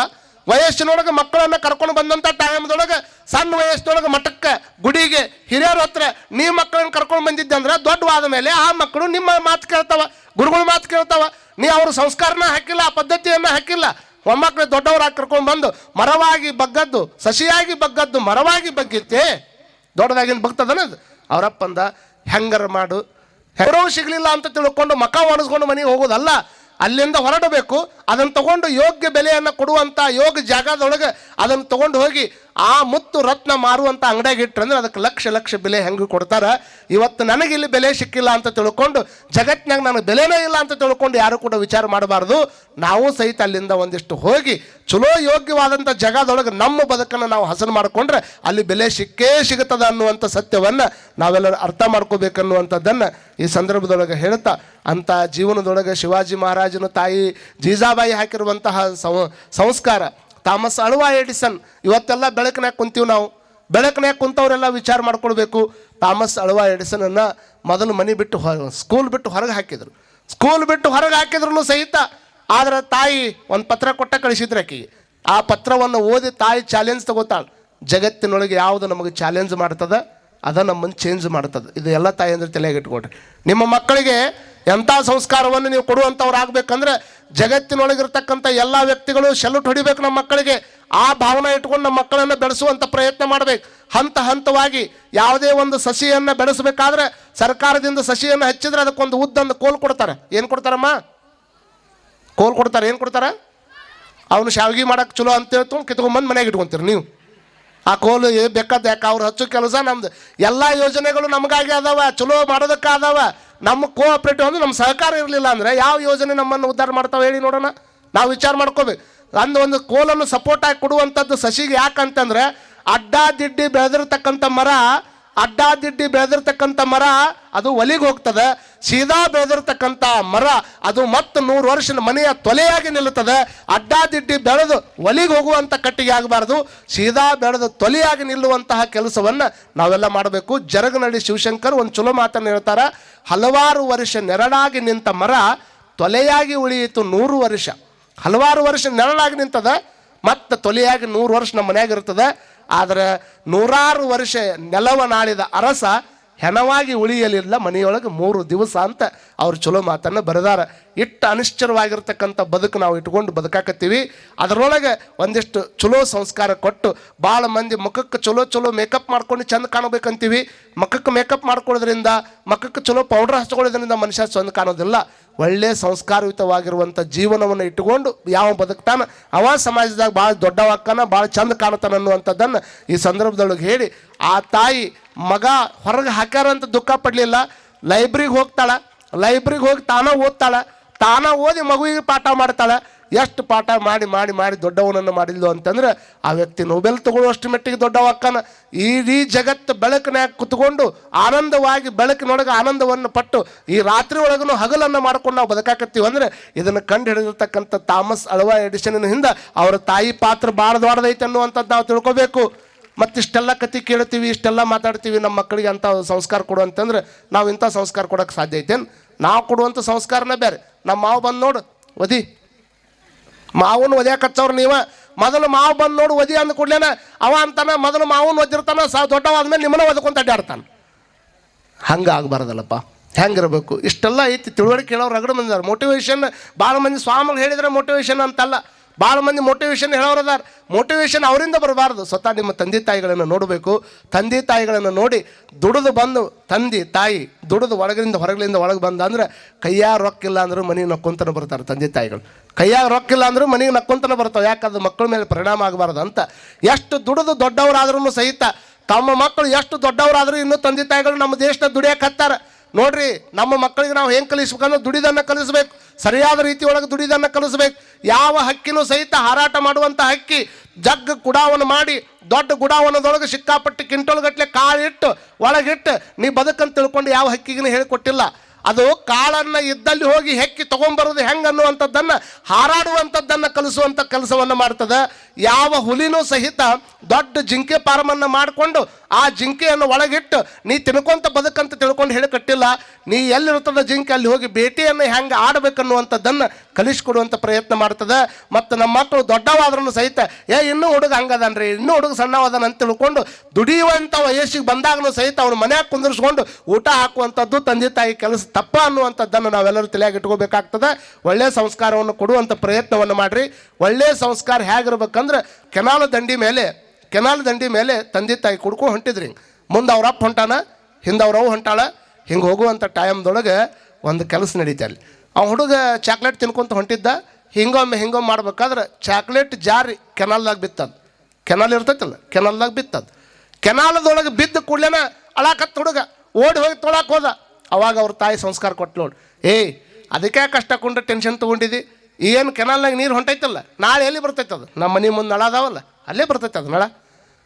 ವಯಸ್ಸಿನೊಳಗೆ ಮಕ್ಕಳನ್ನ ಕರ್ಕೊಂಡು ಬಂದಂಥ ಟೈಮ್ದೊಳಗೆ ಸಣ್ಣ ವಯಸ್ಸಿನೊಳಗೆ ಮಠಕ್ಕೆ ಗುಡಿಗೆ ಹಿರಿಯರ ಹತ್ರ ನೀ ಮಕ್ಕಳನ್ನ ಕರ್ಕೊಂಡು ಬಂದಿದ್ದೆ ಅಂದ್ರೆ ದೊಡ್ಡವಾದ ಮೇಲೆ ಆ ಮಕ್ಕಳು ನಿಮ್ಮ ಮಾತು ಕೇಳ್ತಾವ, ಗುರುಗಳ ಮಾತು ಕೇಳ್ತಾವ. ನೀ ಅವ್ರ ಸಂಸ್ಕಾರನ ಹಾಕಿಲ್ಲ, ಆ ಪದ್ಧತಿಯನ್ನ ಹಾಕಿಲ್ಲ. ಮೊಮ್ಮಕ್ಕಳು ದೊಡ್ಡವರಾಗಿ ಕರ್ಕೊಂಡು ಬಂದು ಮರವಾಗಿ ಬಗ್ಗದ್ದು, ಸಸಿಯಾಗಿ ಬಗ್ಗದ್ದು, ಮರವಾಗಿ ಬಗ್ಗಿತ್ತೆ ದೊಡ್ಡದಾಗಿನ ಬಗ್ತದನ ಅವರಪ್ಪಂದ ಹೆಂಗರ ಮಾಡು. ಹೆರೋ ಸಿಗಲಿಲ್ಲ ಅಂತ ತಿಳ್ಕೊಂಡು ಮಕ ಒಣಸ್ಕೊಂಡು ಮನೆಗೆ ಹೋಗೋದಲ್ಲ. ಅಲ್ಲಿಂದ ಹೊರಡಬೇಕು ಅದನ್ನು ತಗೊಂಡು ಯೋಗ್ಯ ಬೆಲೆಯನ್ನು ಕೊಡುವಂಥ ಯೋಗ ಜಾಗದೊಳಗೆ ಅದನ್ನು ತಗೊಂಡು ಹೋಗಿ ಆ ಮುತ್ತು ರತ್ನ ಮಾರುವಂಥ ಅಂಗಡಿಯಾಗ ಇಟ್ಟರೆ ಅದಕ್ಕೆ ಲಕ್ಷ ಲಕ್ಷ ಬೆಲೆ ಹೆಂಗೆ ಕೊಡ್ತಾರ? ಇವತ್ತು ನನಗೆ ಇಲ್ಲಿ ಬೆಲೆ ಸಿಕ್ಕಿಲ್ಲ ಅಂತ ತಿಳ್ಕೊಂಡು ಜಗತ್ತಿನಾಗ ನನಗೆ ಬೆಲೆನೇ ಇಲ್ಲ ಅಂತ ತಿಳ್ಕೊಂಡು ಯಾರು ಕೂಡ ವಿಚಾರ ಮಾಡಬಾರ್ದು. ನಾವು ಸಹಿತ ಅಲ್ಲಿಂದ ಒಂದಿಷ್ಟು ಹೋಗಿ ಚಲೋ ಯೋಗ್ಯವಾದಂಥ ಜಗದೊಳಗೆ ನಮ್ಮ ಬದುಕನ್ನು ನಾವು ಹಸನು ಮಾಡಿಕೊಂಡ್ರೆ ಅಲ್ಲಿ ಬೆಲೆ ಸಿಕ್ಕೇ ಸಿಗುತ್ತದೆ ಅನ್ನುವಂಥ ಸತ್ಯವನ್ನು ನಾವೆಲ್ಲರೂ ಅರ್ಥ ಮಾಡ್ಕೋಬೇಕನ್ನುವಂಥದ್ದನ್ನು ಈ ಸಂದರ್ಭದೊಳಗೆ ಹೇಳ್ತಾ, ಅಂಥ ಜೀವನದೊಳಗೆ ಶಿವಾಜಿ ಮಹಾರಾಜನ ತಾಯಿ ಜೀಜಾಬಾಯಿ ಹಾಕಿರುವಂತಹ ಸಂಸ್ಕಾರ. ಥಾಮಸ್ ಅಳ್ವಾ ಎಡಿಸನ್, ಇವತ್ತೆಲ್ಲ ಬೆಳಕಿನಾಗ ಕುಂತೀವಿ ನಾವು. ಬೆಳಕಿನಾಗ ಕುಂತವರೆಲ್ಲ ವಿಚಾರ ಮಾಡ್ಕೊಳ್ಬೇಕು. ಥಾಮಸ್ ಅಳ್ವಾ ಎಡಿಸನನ್ನು ಮೊದಲು ಮನೆ ಬಿಟ್ಟು ಹೊರ ಸ್ಕೂಲ್ ಬಿಟ್ಟು ಹೊರಗೆ ಹಾಕಿದರು. ಸ್ಕೂಲ್ ಬಿಟ್ಟು ಹೊರಗೆ ಹಾಕಿದ್ರು ಸಹಿತ ಆದ್ರೆ ತಾಯಿ ಒಂದು ಪತ್ರ ಕೊಟ್ಟ ಕಳಿಸಿದ್ರು ಆಕೆಗೆ. ಆ ಪತ್ರವನ್ನು ಓದಿ ತಾಯಿ ಚಾಲೆಂಜ್ ತಗೋತಾಳೆ. ಜಗತ್ತಿನೊಳಗೆ ಯಾವುದು ನಮಗೆ ಚಾಲೆಂಜ್ ಮಾಡ್ತದೆ ಅದ ನಮ್ಮನ್ನು ಚೇಂಜ್ ಮಾಡ್ತದೆ. ಇದು ಎಲ್ಲ ತಾಯಿ ಅಂದರೆ ತಲೆಗೆ ಇಟ್ಕೊಳ್ರಿ. ನಿಮ್ಮ ಮಕ್ಕಳಿಗೆ ಎಂಥ ಸಂಸ್ಕಾರವನ್ನು ನೀವು ಕೊಡುವಂಥವ್ರು ಆಗ್ಬೇಕಂದ್ರೆ ಜಗತ್ತಿನೊಳಗಿರ್ತಕ್ಕಂಥ ಎಲ್ಲ ವ್ಯಕ್ತಿಗಳು ಶೆಲ್ಯೂಟ್ ಹೊಡಿಬೇಕು ನಮ್ಮ ಮಕ್ಕಳಿಗೆ. ಆ ಭಾವನೆ ಇಟ್ಕೊಂಡು ನಮ್ಮ ಮಕ್ಕಳನ್ನು ಬೆಳೆಸುವಂಥ ಪ್ರಯತ್ನ ಮಾಡಬೇಕು. ಹಂತ ಹಂತವಾಗಿ ಯಾವುದೇ ಒಂದು ಸಸಿಯನ್ನು ಬೆಳೆಸಬೇಕಾದ್ರೆ ಸರ್ಕಾರದಿಂದ ಸಸಿಯನ್ನು ಹಚ್ಚಿದ್ರೆ ಅದಕ್ಕೊಂದು ಉದ್ದೊಂದು ಕೋಲ್ ಕೊಡ್ತಾರೆ. ಏನು ಕೊಡ್ತಾರಮ್ಮ? ಕೋಲ್ ಕೊಡ್ತಾರೆ. ಏನು ಕೊಡ್ತಾರೆ? ಅವನು ಶಾವಿಗೆ ಮಾಡೋಕ್ಕೆ ಚಲೋ ಅಂತ ಹೇಳ್ತು ಕಿತ್ಕೊಂಬಂದು ಮನೆಗೆ ಇಟ್ಕೊಂತೀರಿ ನೀವು. ಆ ಕೋಲು ಬೇಕಾದ ಯಾಕೆ ಅವ್ರು ಹಚ್ಚು ಕೆಲಸ ನಮ್ದು? ಎಲ್ಲ ಯೋಜನೆಗಳು ನಮಗಾಗಿ ಅದಾವ, ಚಲೋ ಮಾಡೋದಕ್ಕೆ ಅದಾವ. ನಮ್ಮ ಕೋಆಪ್ರೇಟಿವ್ ಅಂದ್ರೆ ನಮ್ಮ ಸಹಕಾರ ಇರಲಿಲ್ಲ ಅಂದರೆ ಯಾವ ಯೋಜನೆ ನಮ್ಮನ್ನು ಉದ್ಧಾರ ಮಾಡ್ತಾವೆ ಹೇಳಿ ನೋಡೋಣ. ನಾವು ವಿಚಾರ ಮಾಡ್ಕೋಬೇಕು. ಅಂದ ಒಂದು ಕೋಲನ್ನು ಸಪೋರ್ಟ್ ಆಗಿ ಕೊಡುವಂಥದ್ದು ಸಸಿಗೆ ಯಾಕಂತಂದ್ರೆ ಅಡ್ಡಾದಿಡ್ಡಿ ಬೆಳೆದಿರ್ತಕ್ಕಂಥ ಮರ ಅಡ್ಡಾದಿಡ್ಡಿ ಬೆಳೆದಿರ್ತಕ್ಕಂಥ ಮರ ಅದು ಒಲಿಗೆ ಹೋಗ್ತದೆ. ಸೀದಾ ಬೆಳೆದಿರ್ತಕ್ಕಂಥ ಮರ ಅದು ಮತ್ತೆ ನೂರು ವರ್ಷ ಮನೆಯ ತೊಲೆಯಾಗಿ ನಿಲ್ಲುತ್ತದೆ. ಅಡ್ಡಾದಿಡ್ಡಿ ಬೆಳೆದು ಒಲಿಗೆ ಹೋಗುವಂಥ ಕಟ್ಟಿಗೆ ಆಗಬಾರ್ದು. ಸೀದಾ ಬೆಳೆದು ತೊಲೆಯಾಗಿ ನಿಲ್ಲುವಂತಹ ಕೆಲಸವನ್ನು ನಾವೆಲ್ಲ ಮಾಡಬೇಕು. ಜರಗನಡಿ ಶಿವಶಂಕರ್ ಒಂದು ಚಲೋ ಮಾತನ್ನು ಹೇಳ್ತಾರೆ. ಹಲವಾರು ವರ್ಷ ನೆರಳಾಗಿ ನಿಂತ ಮರ ತೊಲೆಯಾಗಿ ಉಳಿಯಿತು ನೂರು ವರ್ಷ. ಹಲವಾರು ವರ್ಷ ನೆರಳಾಗಿ ನಿಂತದ. ಮತ್ತು ತೊಲೆಯಾಗಿ ನೂರು ವರ್ಷ ನಮ್ಮ ಮನ್ಯಾಗ ಇರ್ತದೆ. ಆದರೆ ನೂರಾರು ವರ್ಷ ನೆಲವನಾಳಿದ ಅರಸ ಹೆಣವಾಗಿ ಉಳಿಯಲಿಲ್ಲ ಮನೆಯೊಳಗೆ ಮೂರು ದಿವಸ ಅಂತ ಅವ್ರು ಚಲೋ ಮಾತನ್ನು ಬರೆದಾರ. ಇಟ್ಟು ಅನಿಶ್ಚರವಾಗಿರ್ತಕ್ಕಂಥ ಬದುಕು ನಾವು ಇಟ್ಕೊಂಡು ಬದುಕಾಕತ್ತೀವಿ. ಅದರೊಳಗೆ ಒಂದಿಷ್ಟು ಚಲೋ ಸಂಸ್ಕಾರ ಕೊಟ್ಟು ಭಾಳ ಮಂದಿ ಮುಖಕ್ಕೆ ಚಲೋ ಚಲೋ ಮೇಕಪ್ ಮಾಡ್ಕೊಂಡು ಚಂದ ಕಾಣಬೇಕಂತೀವಿ. ಮುಖಕ್ಕೆ ಮೇಕಪ್ ಮಾಡ್ಕೊಳ್ಳೋದ್ರಿಂದ, ಮುಖಕ್ಕೆ ಚಲೋ ಪೌಡ್ರ್ ಹಚ್ಕೊಳ್ಳೋದ್ರಿಂದ ಮನುಷ್ಯ ಚಂದ ಕಾಣೋದಿಲ್ಲ. ಒಳ್ಳೆ ಸಂಸ್ಕಾರಯುತವಾಗಿರುವಂಥ ಜೀವನವನ್ನು ಇಟ್ಟುಕೊಂಡು ಯಾವ ಬದುಕ್ತಾನ, ಅವ ಸಮಾಜದಾಗ ಭಾಳ ದೊಡ್ಡವಾಕ್ಕನ ಭಾಳ ಚಂದ ಕಾಣತಾನ ಅನ್ನುವಂಥದ್ದನ್ನು ಈ ಸಂದರ್ಭದೊಳಗೆ ಹೇಳಿ, ಆ ತಾಯಿ ಮಗ ಹೊರಗೆ ಹಾಕ್ಯಾರಂತ ದುಃಖ ಪಡಲಿಲ್ಲ. ಲೈಬ್ರಿಗೆ ಹೋಗ್ತಾಳ. ಲೈಬ್ರಿಗೆ ಹೋಗಿ ತಾನ ಓದ್ತಾಳ. ತಾನ ಓದಿ ಮಗುವಿಗೆ ಪಾಠ ಮಾಡ್ತಾಳೆ. ಎಷ್ಟು ಪಾಠ ಮಾಡಿ ಮಾಡಿ ಮಾಡಿ ದೊಡ್ಡವನನ್ನು ಮಾಡಿದ್ಲು ಅಂತಂದ್ರೆ ಆ ವ್ಯಕ್ತಿ ನೊಬೆಲ್ ತಗೊಳ್ಳುವಷ್ಟು ಮಟ್ಟಿಗೆ ದೊಡ್ಡವಕ್ಕನ ಇಡೀ ಜಗತ್ತು ಬೆಳಕಿನಾಗ ಕುತ್ಕೊಂಡು ಆನಂದವಾಗಿ ಬೆಳಕಿನೊಳಗೆ ಆನಂದವನ್ನು ಪಟ್ಟು ಈ ರಾತ್ರಿ ಒಳಗೂ ಹಗಲನ್ನು ಮಾಡ್ಕೊಂಡು ನಾವು ಬದುಕಾಕತ್ತೀವಿ ಅಂದ್ರೆ ಇದನ್ನು ಕಂಡು ಹಿಡಿದಿರ್ತಕ್ಕಂಥ ಥಾಮಸ್ ಅಳವಾ ಎಡಿಷನ್ನಿಂದ ಹಿಂದೆ ಅವರ ತಾಯಿ ಪಾತ್ರ ಭಾಳ ಅನ್ನುವಂಥದ್ದು ನಾವು ತಿಳ್ಕೊಬೇಕು. ಮತ್ತಿಷ್ಟೆಲ್ಲ ಕತೆ ಕೇಳ್ತೀವಿ, ಇಷ್ಟೆಲ್ಲ ಮಾತಾಡ್ತೀವಿ ನಮ್ಮ ಮಕ್ಕಳಿಗೆ ಅಂಥ ಸಂಸ್ಕಾರ ಕೊಡು ಅಂತಂದ್ರೆ ನಾವು ಇಂಥ ಸಂಸ್ಕಾರ ಕೊಡೋಕ್ಕೆ ಸಾಧ್ಯ ಐತೇನು? ನಾವು ಕೊಡುವಂಥ ಸಂಸ್ಕಾರನೇ ಬೇರೆ. ನಮ್ಮ ಮಾವು ಬಂದು ನೋಡು, ಒದಿ. ಮಾವನ್ ಒದ್ಯಾಕಚ್ಚವ್ರು ನೀವ. ಮೊದಲು ಮಾವು ಬಂದು ನೋಡು, ಒದಿ ಅಂದ ಕೂಡ್ಲೇನ ಅವ ಅಂತಾನೆ, ಮೊದಲು ಮಾವನ್ ಒದ್ದಿರ್ತಾನ, ಸಾ ದೊಡ್ಡವಾದ್ಮೇಲೆ ನಿಮ್ಮನ್ನ ಓದ್ಕೊಂತ ಅಡ್ಡಾಡ್ತಾನೆ. ಹಂಗೆ ಆಗಬಾರ್ದಲ್ಲಪ್ಪ. ಹೆಂಗಿರಬೇಕು? ಇಷ್ಟೆಲ್ಲ ಐತಿ. ತಿಳುವಳಿಕೆ ಹೇಳೋರು ರಗಡ ಬಂದಿದ್ದಾರೆ ಮೋಟಿವೇಶನ್ ಭಾಳ ಮಂದಿ ಸ್ವಾಮಿಗಳು ಹೇಳಿದ್ರೆ ಮೋಟಿವೇಶನ್ ಅಂತಲ್ಲ. ಭಾಳ ಮಂದಿ ಮೋಟಿವೇಶನ್ ಹೇಳೋರು ಅದಾರ. ಮೋಟಿವೇಶನ್ ಅವರಿಂದ ಬರಬಾರ್ದು. ಸ್ವತಃ ನಿಮ್ಮ ತಂದೆ ತಾಯಿಗಳನ್ನು ನೋಡಬೇಕು. ತಂದೆ ತಾಯಿಗಳನ್ನು ನೋಡಿ ದುಡಿದು ಬಂದು ತಂದೆ ತಾಯಿ ದುಡಿದು ಒಳಗಿಂದ ಹೊರಗಿಂದ ಒಳಗೆ ಬಂದ ಅಂದ್ರೆ ಕೈಯಾಗ ರೊಕ್ಕಿಲ್ಲ ಅಂದರೂ ಮನೆಗೆ ನಕ್ಕೊಂತನ ಬರ್ತಾರೆ ತಂದೆ ತಾಯಿಗಳು. ಕೈಯಾಗ ರೊಕ್ಕಿಲ್ಲ ಅಂದರೂ ಮನೆಗೆ ನಕ್ಕೊಂತನ ಬರ್ತಾವೆ. ಯಾಕಂದ್ರೆ ಮಕ್ಕಳ ಮೇಲೆ ಪರಿಣಾಮ ಆಗಬಾರ್ದು ಅಂತ. ಎಷ್ಟು ದುಡಿದು ದೊಡ್ಡವರಾದ್ರೂ ಸಹಿತ ತಮ್ಮ ಮಕ್ಕಳು ಎಷ್ಟು ದೊಡ್ಡವರಾದರೂ ಇನ್ನೂ ತಂದೆ ತಾಯಿಗಳು ನಮ್ಮ ದೇಶದ ದುಡಿಯಕ್ಕೆ ಹತ್ತಾರ. ನೋಡ್ರಿ, ನಮ್ಮ ಮಕ್ಕಳಿಗೆ ನಾವು ಹೆಂಗೆ ಕಲಿಸ್ಬೇಕಂದ್ರೆ ದುಡಿದನ್ನು ಕಲಿಸ್ಬೇಕು. ಸರಿಯಾದ ರೀತಿ ಒಳಗೆ ದುಡಿದನ್ನು ಕಲಿಸ್ಬೇಕು. ಯಾವ ಹಕ್ಕಿನೂ ಸಹಿತ ಹಾರಾಟ ಮಾಡುವಂಥ ಹಕ್ಕಿ ಜಗ್ ಗುಡಾವನ್ನು ಮಾಡಿ, ದೊಡ್ಡ ಗುಡಾವನದೊಳಗೆ ಸಿಕ್ಕಾಪಟ್ಟಿ ಕಿಂಟೋಲ್ಗಟ್ಟಲೆ ಗಟ್ಟಲೆ ಕಾಳಿಟ್ಟು ಒಳಗಿಟ್ಟು ನೀ ಬದುಕಂತ ತಿಳ್ಕೊಂಡು ಯಾವ ಹಕ್ಕಿಗೂ ಹೇಳಿಕೊಟ್ಟಿಲ್ಲ. ಅದು ಕಾಳನ್ನು ಇದ್ದಲ್ಲಿ ಹೋಗಿ ಹೆಕ್ಕಿ ತಗೊಂಬರೋದು ಹೆಂಗ್ ಅನ್ನುವಂಥದ್ದನ್ನ ಹಾರಾಡುವಂಥದ್ದನ್ನ ಕಲಿಸುವಂಥ ಕೆಲಸವನ್ನು ಮಾಡ್ತದೆ. ಯಾವ ಹುಲಿನೂ ಸಹಿತ ದೊಡ್ಡ ಜಿಂಕೆ ಪಾರಮನ್ನ ಮಾಡಿಕೊಂಡು ಆ ಜಿಂಕೆಯನ್ನು ಒಳಗಿಟ್ಟು ನೀ ತಿನ್ಕೊಂತ ಬದುಕಂತ ತಿಳ್ಕೊಂಡು ಹೇಳಿ ಕಟ್ಟಿಲ್ಲ. ನೀ ಎಲ್ಲಿರ್ತದ ಜಿಂಕೆ? ಅಲ್ಲಿ ಹೋಗಿ ಭೇಟಿಯನ್ನು ಹೆಂಗೆ ಆಡಬೇಕನ್ನುವಂಥದ್ದನ್ನು ಕಲಿಸ್ಕೊಡುವಂಥ ಪ್ರಯತ್ನ ಮಾಡ್ತದೆ. ಮತ್ತು ನಮ್ಮ ಮಕ್ಕಳು ದೊಡ್ಡವಾದ್ರೂ ಸಹಿತ, ಏ, ಇನ್ನೂ ಹುಡುಗ ಹಂಗದನ್ರಿ, ಇನ್ನೂ ಹುಡುಗ ಸಣ್ಣವಾದನ ಅಂತ ತಿಳ್ಕೊಂಡು ದುಡಿಯುವಂಥ ವಯಸ್ಸಿಗೆ ಬಂದಾಗಲೂ ಸಹಿತ ಅವ್ರ ಮನ್ಯಾಗ ಕುಂದಿರಿಸ್ಕೊಂಡು ಊಟ ಹಾಕುವಂಥದ್ದು ತಂದೆ ತಾಯಿ ಕೆಲಸ ತಪ್ಪ ಅನ್ನುವಂಥದ್ದನ್ನು ನಾವೆಲ್ಲರೂ ತಲೆಯಾಗಿ ಇಟ್ಕೋಬೇಕಾಗ್ತದೆ ಒಳ್ಳೆಯ ಸಂಸ್ಕಾರವನ್ನು ಕೊಡುವಂಥ ಪ್ರಯತ್ನವನ್ನು ಮಾಡಿರಿ. ಒಳ್ಳೆಯ ಸಂಸ್ಕಾರ ಹೇಗಿರ್ಬೇಕಂದ್ರೆ ಕೆನಾಲ ದಂಡಿ ಮೇಲೆ, ಕೆನಾಲ ದಂಡಿ ಮೇಲೆ ತಂದೆ ತಾಯಿ ಕುಡ್ಕೊ ಹೊಂಟಿದ್ರಿ. ಮುಂದೆ ಅವ್ರಪ್ಪ ಹೊಂಟಾನ, ಹಿಂದೆ ಅವ್ರವ್ ಹೊಂಟಾಳ. ಹಿಂಗೆ ಹೋಗುವಂಥ ಟೈಮ್ದೊಳಗೆ ಒಂದು ಕೆಲಸ ನಡೀತೆ ಅಲ್ಲಿ ಆ ಹುಡುಗ ಚಾಕ್ಲೇಟ್ ತಿನ್ಕೊಂತ ಹೊಂಟಿದ್ದ. ಹಿಂಗೊಮ್ಮೆ ಹಿಂಗೊಮ್ಮೆ ಮಾಡ್ಬೇಕಾದ್ರೆ ಚಾಕ್ಲೇಟ್ ಜಾರಿ ಕೆನಾಲ್ದಾಗ ಬಿತ್ತದ. ಕೆನಾಲ್ ಇರ್ತೈತಲ್ಲ, ಕೆನಾಲ್ದಾಗ ಬಿತ್ತದ. ಕೆನಾಲದೊಳಗೆ ಬಿದ್ದ ಕೂಡ್ಲೇನ ಅಳಾಕತ್ತ ಹುಡುಗ. ಓಡಿ ಹೋಗಿ ತೊಳಕ್ಕೆ ಹೋದ. ಅವಾಗ ಅವ್ರ ತಾಯಿ ಸಂಸ್ಕಾರ ಕೊಟ್ಟು ನೋಡಿ. ಏಯ್, ಅದಕ್ಕೆ ಕಷ್ಟ ಕೊಂಡ್ರೆ ಟೆನ್ಷನ್ ತೊಗೊಂಡಿದ್ದಿ? ಏನು ಕೆನಾಲ್ನಾಗ ನೀರು ಹೊಂಟೈತಲ್ಲ, ನಾಳೆ ಎಲ್ಲಿ ಬರ್ತೈತೆ ಅದು? ನಮ್ಮ ಮನೆ ಮುಂದೆ ನಳ ಅದಾವಲ್ಲ, ಅಲ್ಲೇ ಬರ್ತೈತೆ ಅದು ನಳ.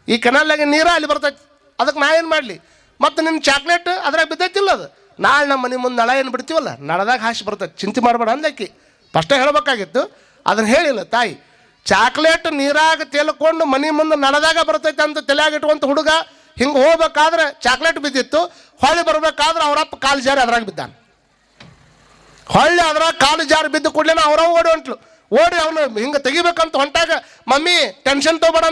ಈ ಕೆನಾಲ್ನಾಗ ನೀರ ಅಲ್ಲಿ ಬರ್ತೈತೆ. ಅದಕ್ಕೆ ನಾ ಏನು ಮಾಡಲಿ? ಮತ್ತು ನಿನ್ನ ಚಾಕ್ಲೇಟ್ ಅದ್ರಾಗ ಬಿದ್ದೈತಿಲ್ಲ ಅದು? ನಾಳೆ ನಮ್ಮ ಮನೆ ಮುಂದೆ ನಳ ಏನು ಬಿಡ್ತೀವಲ್ಲ, ನಳದಾಗ ಹಾಸಿ ಬರ್ತೈತೆ. ಚಿಂತೆ ಮಾಡಬೇಡ ಅಂದಕ್ಕಿ ಫಸ್ಟೇ ಹೇಳಬೇಕಾಗಿತ್ತು. ಅದನ್ನು ಹೇಳಿಲ್ಲ ತಾಯಿ. ಚಾಕ್ಲೇಟ್ ನೀರಾಗ ತೇಲ್ಕೊಂಡು ಮನೆ ಮುಂದೆ ನಳದಾಗ ಬರ್ತೈತೆ ಅಂತ ತಲೆಯಾಗಿಟ್ಕೊಂತ ಹುಡುಗ ಹಿಂಗೆ ಹೋಗ್ಬೇಕಾದ್ರೆ ಚಾಕ್ಲೇಟ್ ಬಿದ್ದಿತ್ತು, ಹೊಳ್ಳಿ ಬರ್ಬೇಕಾದ್ರೆ ಅವರಪ್ಪ ಕಾಲು ಜಾರಿ ಅದ್ರಾಗ ಬಿದ್ದಾನೆ. ಹೊಳ್ಳಿ ಅದ್ರಾಗ ಕಾಲು ಜಾರಿ ಬಿದ್ದು ಕೂಡಲೇ ಅವ್ರ ಓಡಿ ಹೊಂಟ್ಲು. ಓಡಿ ಅವನು ಹಿಂಗೆ ತೆಗಿಬೇಕಂತ ಹೊಂಟಾಗ, ಮಮ್ಮಿ ಟೆನ್ಷನ್ ತೊಗೊಬೇಡ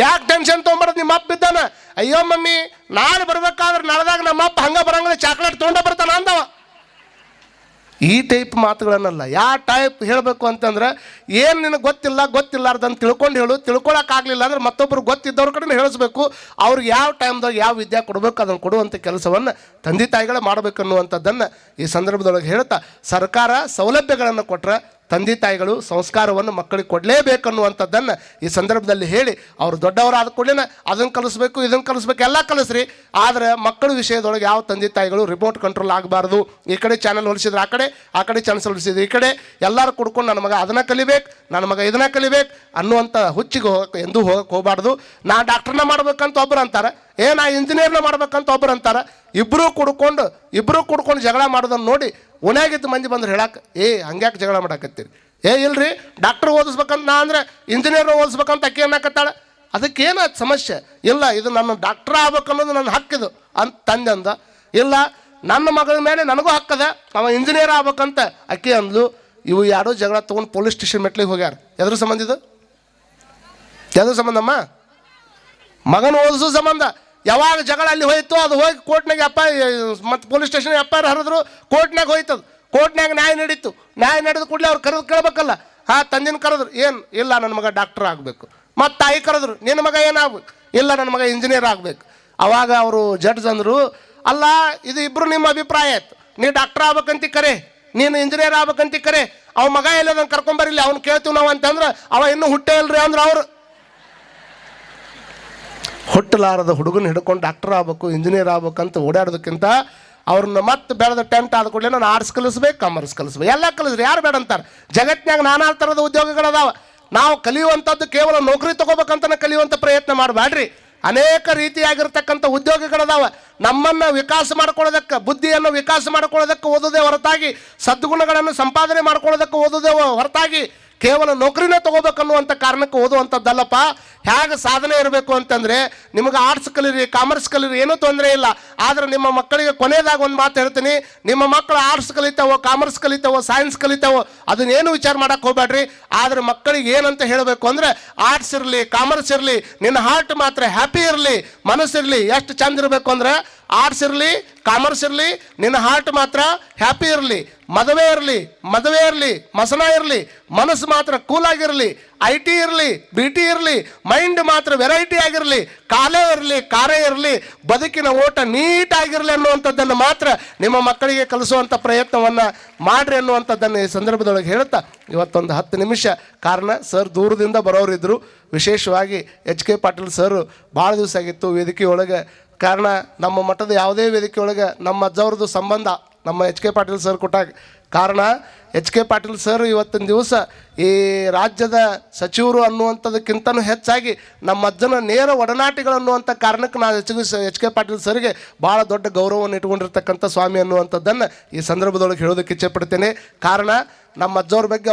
ಯಾಕೆ ಟೆನ್ಷನ್ ತೊಗೊಂಬಾರ್ದು? ನಿಮ್ಮ ಅಪ್ಪ ಬಿದ್ದಾನ ಅಯ್ಯೋ ಮಮ್ಮಿ, ನಾಳೆ ಬರ್ಬೇಕಾದ್ರೆ ನಡೆದಾಗ ನಮ್ಮ ಅಪ್ಪ ಹಂಗ ಬರಂಗಿಲ್ಲ ಚಾಕ್ಲೇಟ್ ತೊಗೊಂಡೇ ಬರ್ತಾನ ಅಂದವ. ಈ ಟೈಪ್ ಮಾತುಗಳನ್ನಲ್ಲ. ಯಾವ ಟೈಪ್ ಹೇಳಬೇಕು ಅಂತಂದ್ರೆ, ಏನು ನಿನಗೆ ಗೊತ್ತಿಲ್ಲ ಗೊತ್ತಿಲ್ಲಾರ್ದಂತ ತಿಳ್ಕೊಂಡು ಹೇಳು. ತಿಳ್ಕೊಳಕ್ಕಾಗಲಿಲ್ಲ ಅಂದ್ರೆ ಮತ್ತೊಬ್ಬರು ಗೊತ್ತಿದ್ದವ್ರ ಕಡೆ ಹೇಳಿಸ್ಬೇಕು. ಅವ್ರಿಗೆ ಯಾವ ಟೈಮ್ದಾಗ ಯಾವ ವಿದ್ಯೆ ಕೊಡಬೇಕು ಅದನ್ನು ಕೊಡುವಂಥ ಕೆಲಸವನ್ನು ತಂದೆ ತಾಯಿಗಳೇ ಮಾಡಬೇಕನ್ನುವಂಥದ್ದನ್ನು ಈ ಸಂದರ್ಭದೊಳಗೆ ಹೇಳ್ತಾ, ಸರ್ಕಾರ ಸೌಲಭ್ಯಗಳನ್ನು ಕೊಟ್ಟರೆ ತಂದೆ ತಾಯಿಗಳು ಸಂಸ್ಕಾರವನ್ನು ಮಕ್ಕಳಿಗೆ ಕೊಡಲೇಬೇಕನ್ನುವಂಥದ್ದನ್ನು ಈ ಸಂದರ್ಭದಲ್ಲಿ ಹೇಳಿ ಅವರು ದೊಡ್ಡವರಾದ ಕೂಡಲೇ ಅದನ್ನು ಕಲಿಸ್ಬೇಕು, ಇದನ್ನು ಕಲಿಸ್ಬೇಕು, ಎಲ್ಲ ಕಲಿಸ್ರಿ. ಆದರೆ ಮಕ್ಕಳ ವಿಷಯದೊಳಗೆ ಯಾವ ತಂದೆ ತಾಯಿಗಳು ರಿಮೋಟ್ ಕಂಟ್ರೋಲ್ ಆಗಬಾರ್ದು. ಈ ಕಡೆ ಚಾನಲ್ ಹೊಲಿಸಿದ್ರೆ ಆ ಕಡೆ ಆ ಕಡೆ ಚಾನಲ್ ಹೊಲಿಸಿದ್ರೆ ಈ ಕಡೆ. ಎಲ್ಲರೂ ಕುಡ್ಕೊಂಡು ನನ್ನ ಮಗ ಅದನ್ನು ಕಲಿಬೇಕು, ನನ್ನ ಮಗ ಇದನ್ನ ಕಲಿಬೇಕು ಅನ್ನುವಂಥ ಹುಚ್ಚಿಗೆ ಹೋಗಕ್ಕೆ ಎಂದೂ ಹೋಗಕ್ಕೆ ಹೋಗಬಾರ್ದು. ನಾ ಡಾಕ್ಟ್ರನ್ನ ಮಾಡ್ಬೇಕಂತ ಒಬ್ಬರು ಅಂತಾರೆ. ಏ, ನಾ ಇಂಜಿನಿಯರ್ನ ಮಾಡ್ಬೇಕಂತ ಒಬ್ಬರು ಅಂತಾರೆ. ಇಬ್ಬರೂ ಕುಡ್ಕೊಂಡು ಇಬ್ಬರೂ ಕುಡ್ಕೊಂಡು ಜಗಳ ಮಾಡೋದನ್ನು ನೋಡಿ ಓಣ್ಯಾಗಿದ್ದು ಮಂದಿ ಬಂದ್ರೆ ಹೇಳಕ್ಕೆ ಏ, ಹಂಗ್ಯಾಕೆ ಜಗಳ ಮಾಡಾಕತ್ತೀರಿ? ಏ, ಇಲ್ರಿ ಡಾಕ್ಟ್ರ್ ಓದಿಸ್ಬೇಕಂತ ನಾ ಅಂದ್ರೆ ಇಂಜಿನಿಯರ್ನ ಓದಿಸ್ಬೇಕಂತ ಅಕ್ಕಿ ಅನ್ನಕತ್ತಾಳೆ. ಅದಕ್ಕೇನು ಸಮಸ್ಯೆ? ಇಲ್ಲ, ಇದು ನನ್ನ ಡಾಕ್ಟ್ರ್ ಆಗ್ಬೇಕು ಅನ್ನೋದು ನನ್ನ ಹಕ್ಕಿದು ಅಂತ ತಂದೆ ಅಂದ. ಇಲ್ಲ, ನನ್ನ ಮಗಳ ಮೇಲೆ ನನಗೂ ಹಕ್ಕದ ಅವ ಇಂಜಿನಿಯರ್ ಆಗ್ಬೇಕಂತ ಅಕ್ಕಿ ಅಂದ್ಲು. ಇವು ಯಾರೋ ಜಗಳ ತೊಗೊಂಡು ಪೊಲೀಸ್ ಸ್ಟೇಷನ್ ಮೆಟ್ಲಿಗೆ ಹೋಗ್ಯಾರ. ಎದ್ರ ಸಂಬಂಧ ಇದು? ಎದ್ರ ಸಂಬಂಧಮ್ಮ? ಮಗನ ಓದಿಸೋ ಸಂಬಂಧ ಯಾವಾಗ ಜಗಳ ಅಲ್ಲಿ ಹೋಯ್ತು ಅದು ಹೋಗಿ ಕೋರ್ಟ್ನಾಗ ಎಪ್ಪ ಮತ್ತು ಪೊಲೀಸ್ ಸ್ಟೇಷನ್ ಎಫ್ ಹರಿದ್ರು, ಕೋರ್ಟ್ನಾಗ ಹೋಯ್ತದು. ಕೋರ್ಟ್ನಾಗ ನ್ಯಾಯ ನಡೀತು. ನ್ಯಾಯ ನಡೆದ ಕೂಡಲೇ ಅವ್ರು ಕರೆದು ಕೇಳಬೇಕಲ್ಲ. ಹಾಂ ತಂದಿನ ಕರೆದ್ರು, ಏನು? ಇಲ್ಲ ನನ್ನ ಮಗ ಡಾಕ್ಟರ್ ಆಗಬೇಕು. ಮತ್ತು ತಾಯಿ ಕರೆದ್ರು ನಿನ್ನ ಮಗ ಏನಾಗಬೇಕು ಇಲ್ಲ ನನ್ನ ಮಗ ಇಂಜಿನಿಯರ್ ಆಗಬೇಕು. ಅವಾಗ ಅವರು ಜಡ್ಜ್ ಅಂದರು, ಅಲ್ಲ, ಇದು ಇಬ್ಬರು ನಿಮ್ಮ ಅಭಿಪ್ರಾಯ ಆಯ್ತು. ನೀ ಡಾಕ್ಟರ್ ಆಗ್ಬೇಕಂತ ಕರೆ. ನೀನು ಇಂಜಿನಿಯರ್ ಆಗ್ಬೇಕಂತ ಕರೆ. ಅವ ಮಗ ಎಲ್ಲದನ್ನು ಕರ್ಕೊಂಬರಿಲ್ಲ ಅವ್ನು ಕೇಳ್ತೀವಿ ನಾವು ಅಂತಂದ್ರೆ, ಅವ ಇನ್ನೂ ಹುಟ್ಟೇ ಇಲ್ರಿ ಅಂದ್ರೆ ಅವರು. ಹುಟ್ಟಲಾರದ ಹುಡುಗನ ಹಿಡ್ಕೊಂಡು ಡಾಕ್ಟರ್ ಆಗ್ಬೇಕು ಇಂಜಿನಿಯರ್ ಆಗ್ಬೇಕಂತ ಓಡಾಡೋದಕ್ಕಿಂತ ಅವ್ರನ್ನ ಮತ್ತೆ ಬೆಳೆದ ಟೆಂಟ್ ಆದ ಕೂಡಲೇ ನಾನು ಆರ್ಟ್ಸ್ ಕಲಿಸ್ಬೇಕು ಕಾಮರ್ಸ್ ಕಲಿಸ್ಬೇಕು. ಎಲ್ಲ ಕಲಿಸ್ರಿ, ಯಾರು ಬೇಡ ಅಂತಾರೆ. ಜಗತ್ತಿನಾಗ ನಾನಾ ಥರದ ಉದ್ಯೋಗಗಳದಾವ. ನಾವು ಕಲಿಯುವಂಥದ್ದು ಕೇವಲ ನೌಕರಿ ತಗೋಬೇಕಂತನೇ ಕಲಿಯುವಂಥ ಪ್ರಯತ್ನ ಮಾಡಬೇಡ್ರಿ ಅನೇಕ ರೀತಿಯಾಗಿರ್ತಕ್ಕಂಥ ಉದ್ಯೋಗಗಳದಾವ. ನಮ್ಮನ್ನು ವಿಕಾಸ ಮಾಡ್ಕೊಳ್ಳೋದಕ್ಕೆ, ಬುದ್ಧಿಯನ್ನು ವಿಕಾಸ ಮಾಡ್ಕೊಳ್ಳೋದಕ್ಕೆ ಓದೋದೇ ಹೊರತಾಗಿ, ಸದ್ಗುಣಗಳನ್ನು ಸಂಪಾದನೆ ಮಾಡ್ಕೊಳ್ಳೋದಕ್ಕೆ ಓದೋದೇ ಹೊರತಾಗಿ, ಕೇವಲ ನೌಕರಿನೇ ತಗೋಬೇಕನ್ನುವಂಥ ಕಾರಣಕ್ಕೆ ಓದುವಂಥದ್ದಲ್ಲಪ್ಪ. ಹೇಗೆ ಸಾಧನೆ ಇರಬೇಕು ಅಂತಂದರೆ ನಿಮಗೆ ಆರ್ಟ್ಸ್ ಕಲೀರಿ ಕಾಮರ್ಸ್ ಕಲೀರಿ, ಏನೂ ತೊಂದರೆ ಇಲ್ಲ. ಆದರೆ ನಿಮ್ಮ ಮಕ್ಕಳಿಗೆ ಕೊನೆಯದಾಗ ಒಂದು ಮಾತು ಹೇಳ್ತೀನಿ. ನಿಮ್ಮ ಮಕ್ಕಳು ಆರ್ಟ್ಸ್ ಕಲಿತಾವೋ ಕಾಮರ್ಸ್ ಕಲಿತಾವೋ ಸೈನ್ಸ್ ಕಲಿತಾವೋ, ಅದನ್ನೇನು ವಿಚಾರ ಮಾಡೋಕ್ಕೆ ಹೋಗ್ಬೇಡ್ರಿ. ಆದರೆ ಮಕ್ಕಳಿಗೆ ಏನಂತ ಹೇಳಬೇಕು ಅಂದರೆ ಆರ್ಟ್ಸ್ ಇರಲಿ ಕಾಮರ್ಸ್ ಇರಲಿ, ನಿನ್ನ ಹಾರ್ಟ್ ಮಾತ್ರ ಹ್ಯಾಪಿ ಇರಲಿ ಮನಸ್ಸಿರಲಿ ಎಷ್ಟು ಚಂದ ಇರಬೇಕು ಅಂದ್ರೆ ಆರ್ಟ್ಸ್ ಇರಲಿ ಕಾಮರ್ಸ್ ಇರಲಿ, ನಿನ್ನ ಹಾರ್ಟ್ ಮಾತ್ರ ಹ್ಯಾಪಿ ಇರಲಿ. ಮದುವೆ ಇರಲಿ ಮದುವೆ ಇರಲಿ, ಮಸನ ಇರಲಿ, ಮನಸ್ಸು ಮಾತ್ರ ಕೂಲ್ ಆಗಿರಲಿ. ಐ ಟಿ ಇರಲಿ ಬಿ ಟಿ ಇರಲಿ ಮೈಂಡ್ ಮಾತ್ರ ವೆರೈಟಿ ಆಗಿರಲಿ, ಕಾಲೇ ಇರಲಿ, ಕಾರೇ ಇರಲಿ, ಬದುಕಿನ ಓಟ ನೀಟಾಗಿರಲಿ ಅನ್ನುವಂಥದ್ದನ್ನು ಮಾತ್ರ ನಿಮ್ಮ ಮಕ್ಕಳಿಗೆ ಕಲಿಸುವಂಥ ಪ್ರಯತ್ನವನ್ನು ಮಾಡ್ರಿ ಅನ್ನುವಂಥದ್ದನ್ನು ಈ ಸಂದರ್ಭದೊಳಗೆ ಹೇಳ್ತಾ ಇವತ್ತೊಂದು ಹತ್ತು ನಿಮಿಷ. ಕಾರಣ ಸರ್ ದೂರದಿಂದ ಬರೋರಿದ್ದರು ವಿಶೇಷವಾಗಿ ಎಚ್ ಕೆ ಪಾಟೀಲ್ ಸರ್ ಭಾಳ ದಿವಸ ಆಗಿತ್ತು ವೇದಿಕೆ ಒಳಗೆ. ಕಾರಣ, ನಮ್ಮ ಮಠದ ಯಾವುದೇ ವೇದಿಕೆಯೊಳಗೆ ನಮ್ಮ ಅಜ್ಜವ್ರದ್ದು ಸಂಬಂಧ ನಮ್ಮ ಎಚ್ ಕೆ ಪಾಟೀಲ್ ಸರ್ ಕೊಟ್ಟಾಗ ಕಾರಣ ಎಚ್ ಕೆ ಪಾಟೀಲ್ ಸರ್ ಇವತ್ತಿನ ದಿವಸ ಈ ರಾಜ್ಯದ ಸಚಿವರು ಅನ್ನುವಂಥದಕ್ಕಿಂತನೂ ಹೆಚ್ಚಾಗಿ ನಮ್ಮ ಅಜ್ಜನ ನೇರ ಒಡನಾಟಿಗಳು ಅನ್ನುವಂಥ ಕಾರಣಕ್ಕೆ ನಾವು ಎಚ್ ಎಚ್ ಕೆ ಪಾಟೀಲ್ ಸರ್ಗೆ ಭಾಳ ದೊಡ್ಡ ಗೌರವವನ್ನು ಇಟ್ಕೊಂಡಿರ್ತಕ್ಕಂಥ ಸ್ವಾಮಿ ಅನ್ನುವಂಥದ್ದನ್ನು ಈ ಸಂದರ್ಭದೊಳಗೆ ಹೇಳೋದಕ್ಕೆ ಇಚ್ಛೆಪಡ್ತೇನೆ. ಕಾರಣ ನಮ್ಮ ಅಜ್ಜವ್ರ ಬಗ್ಗೆ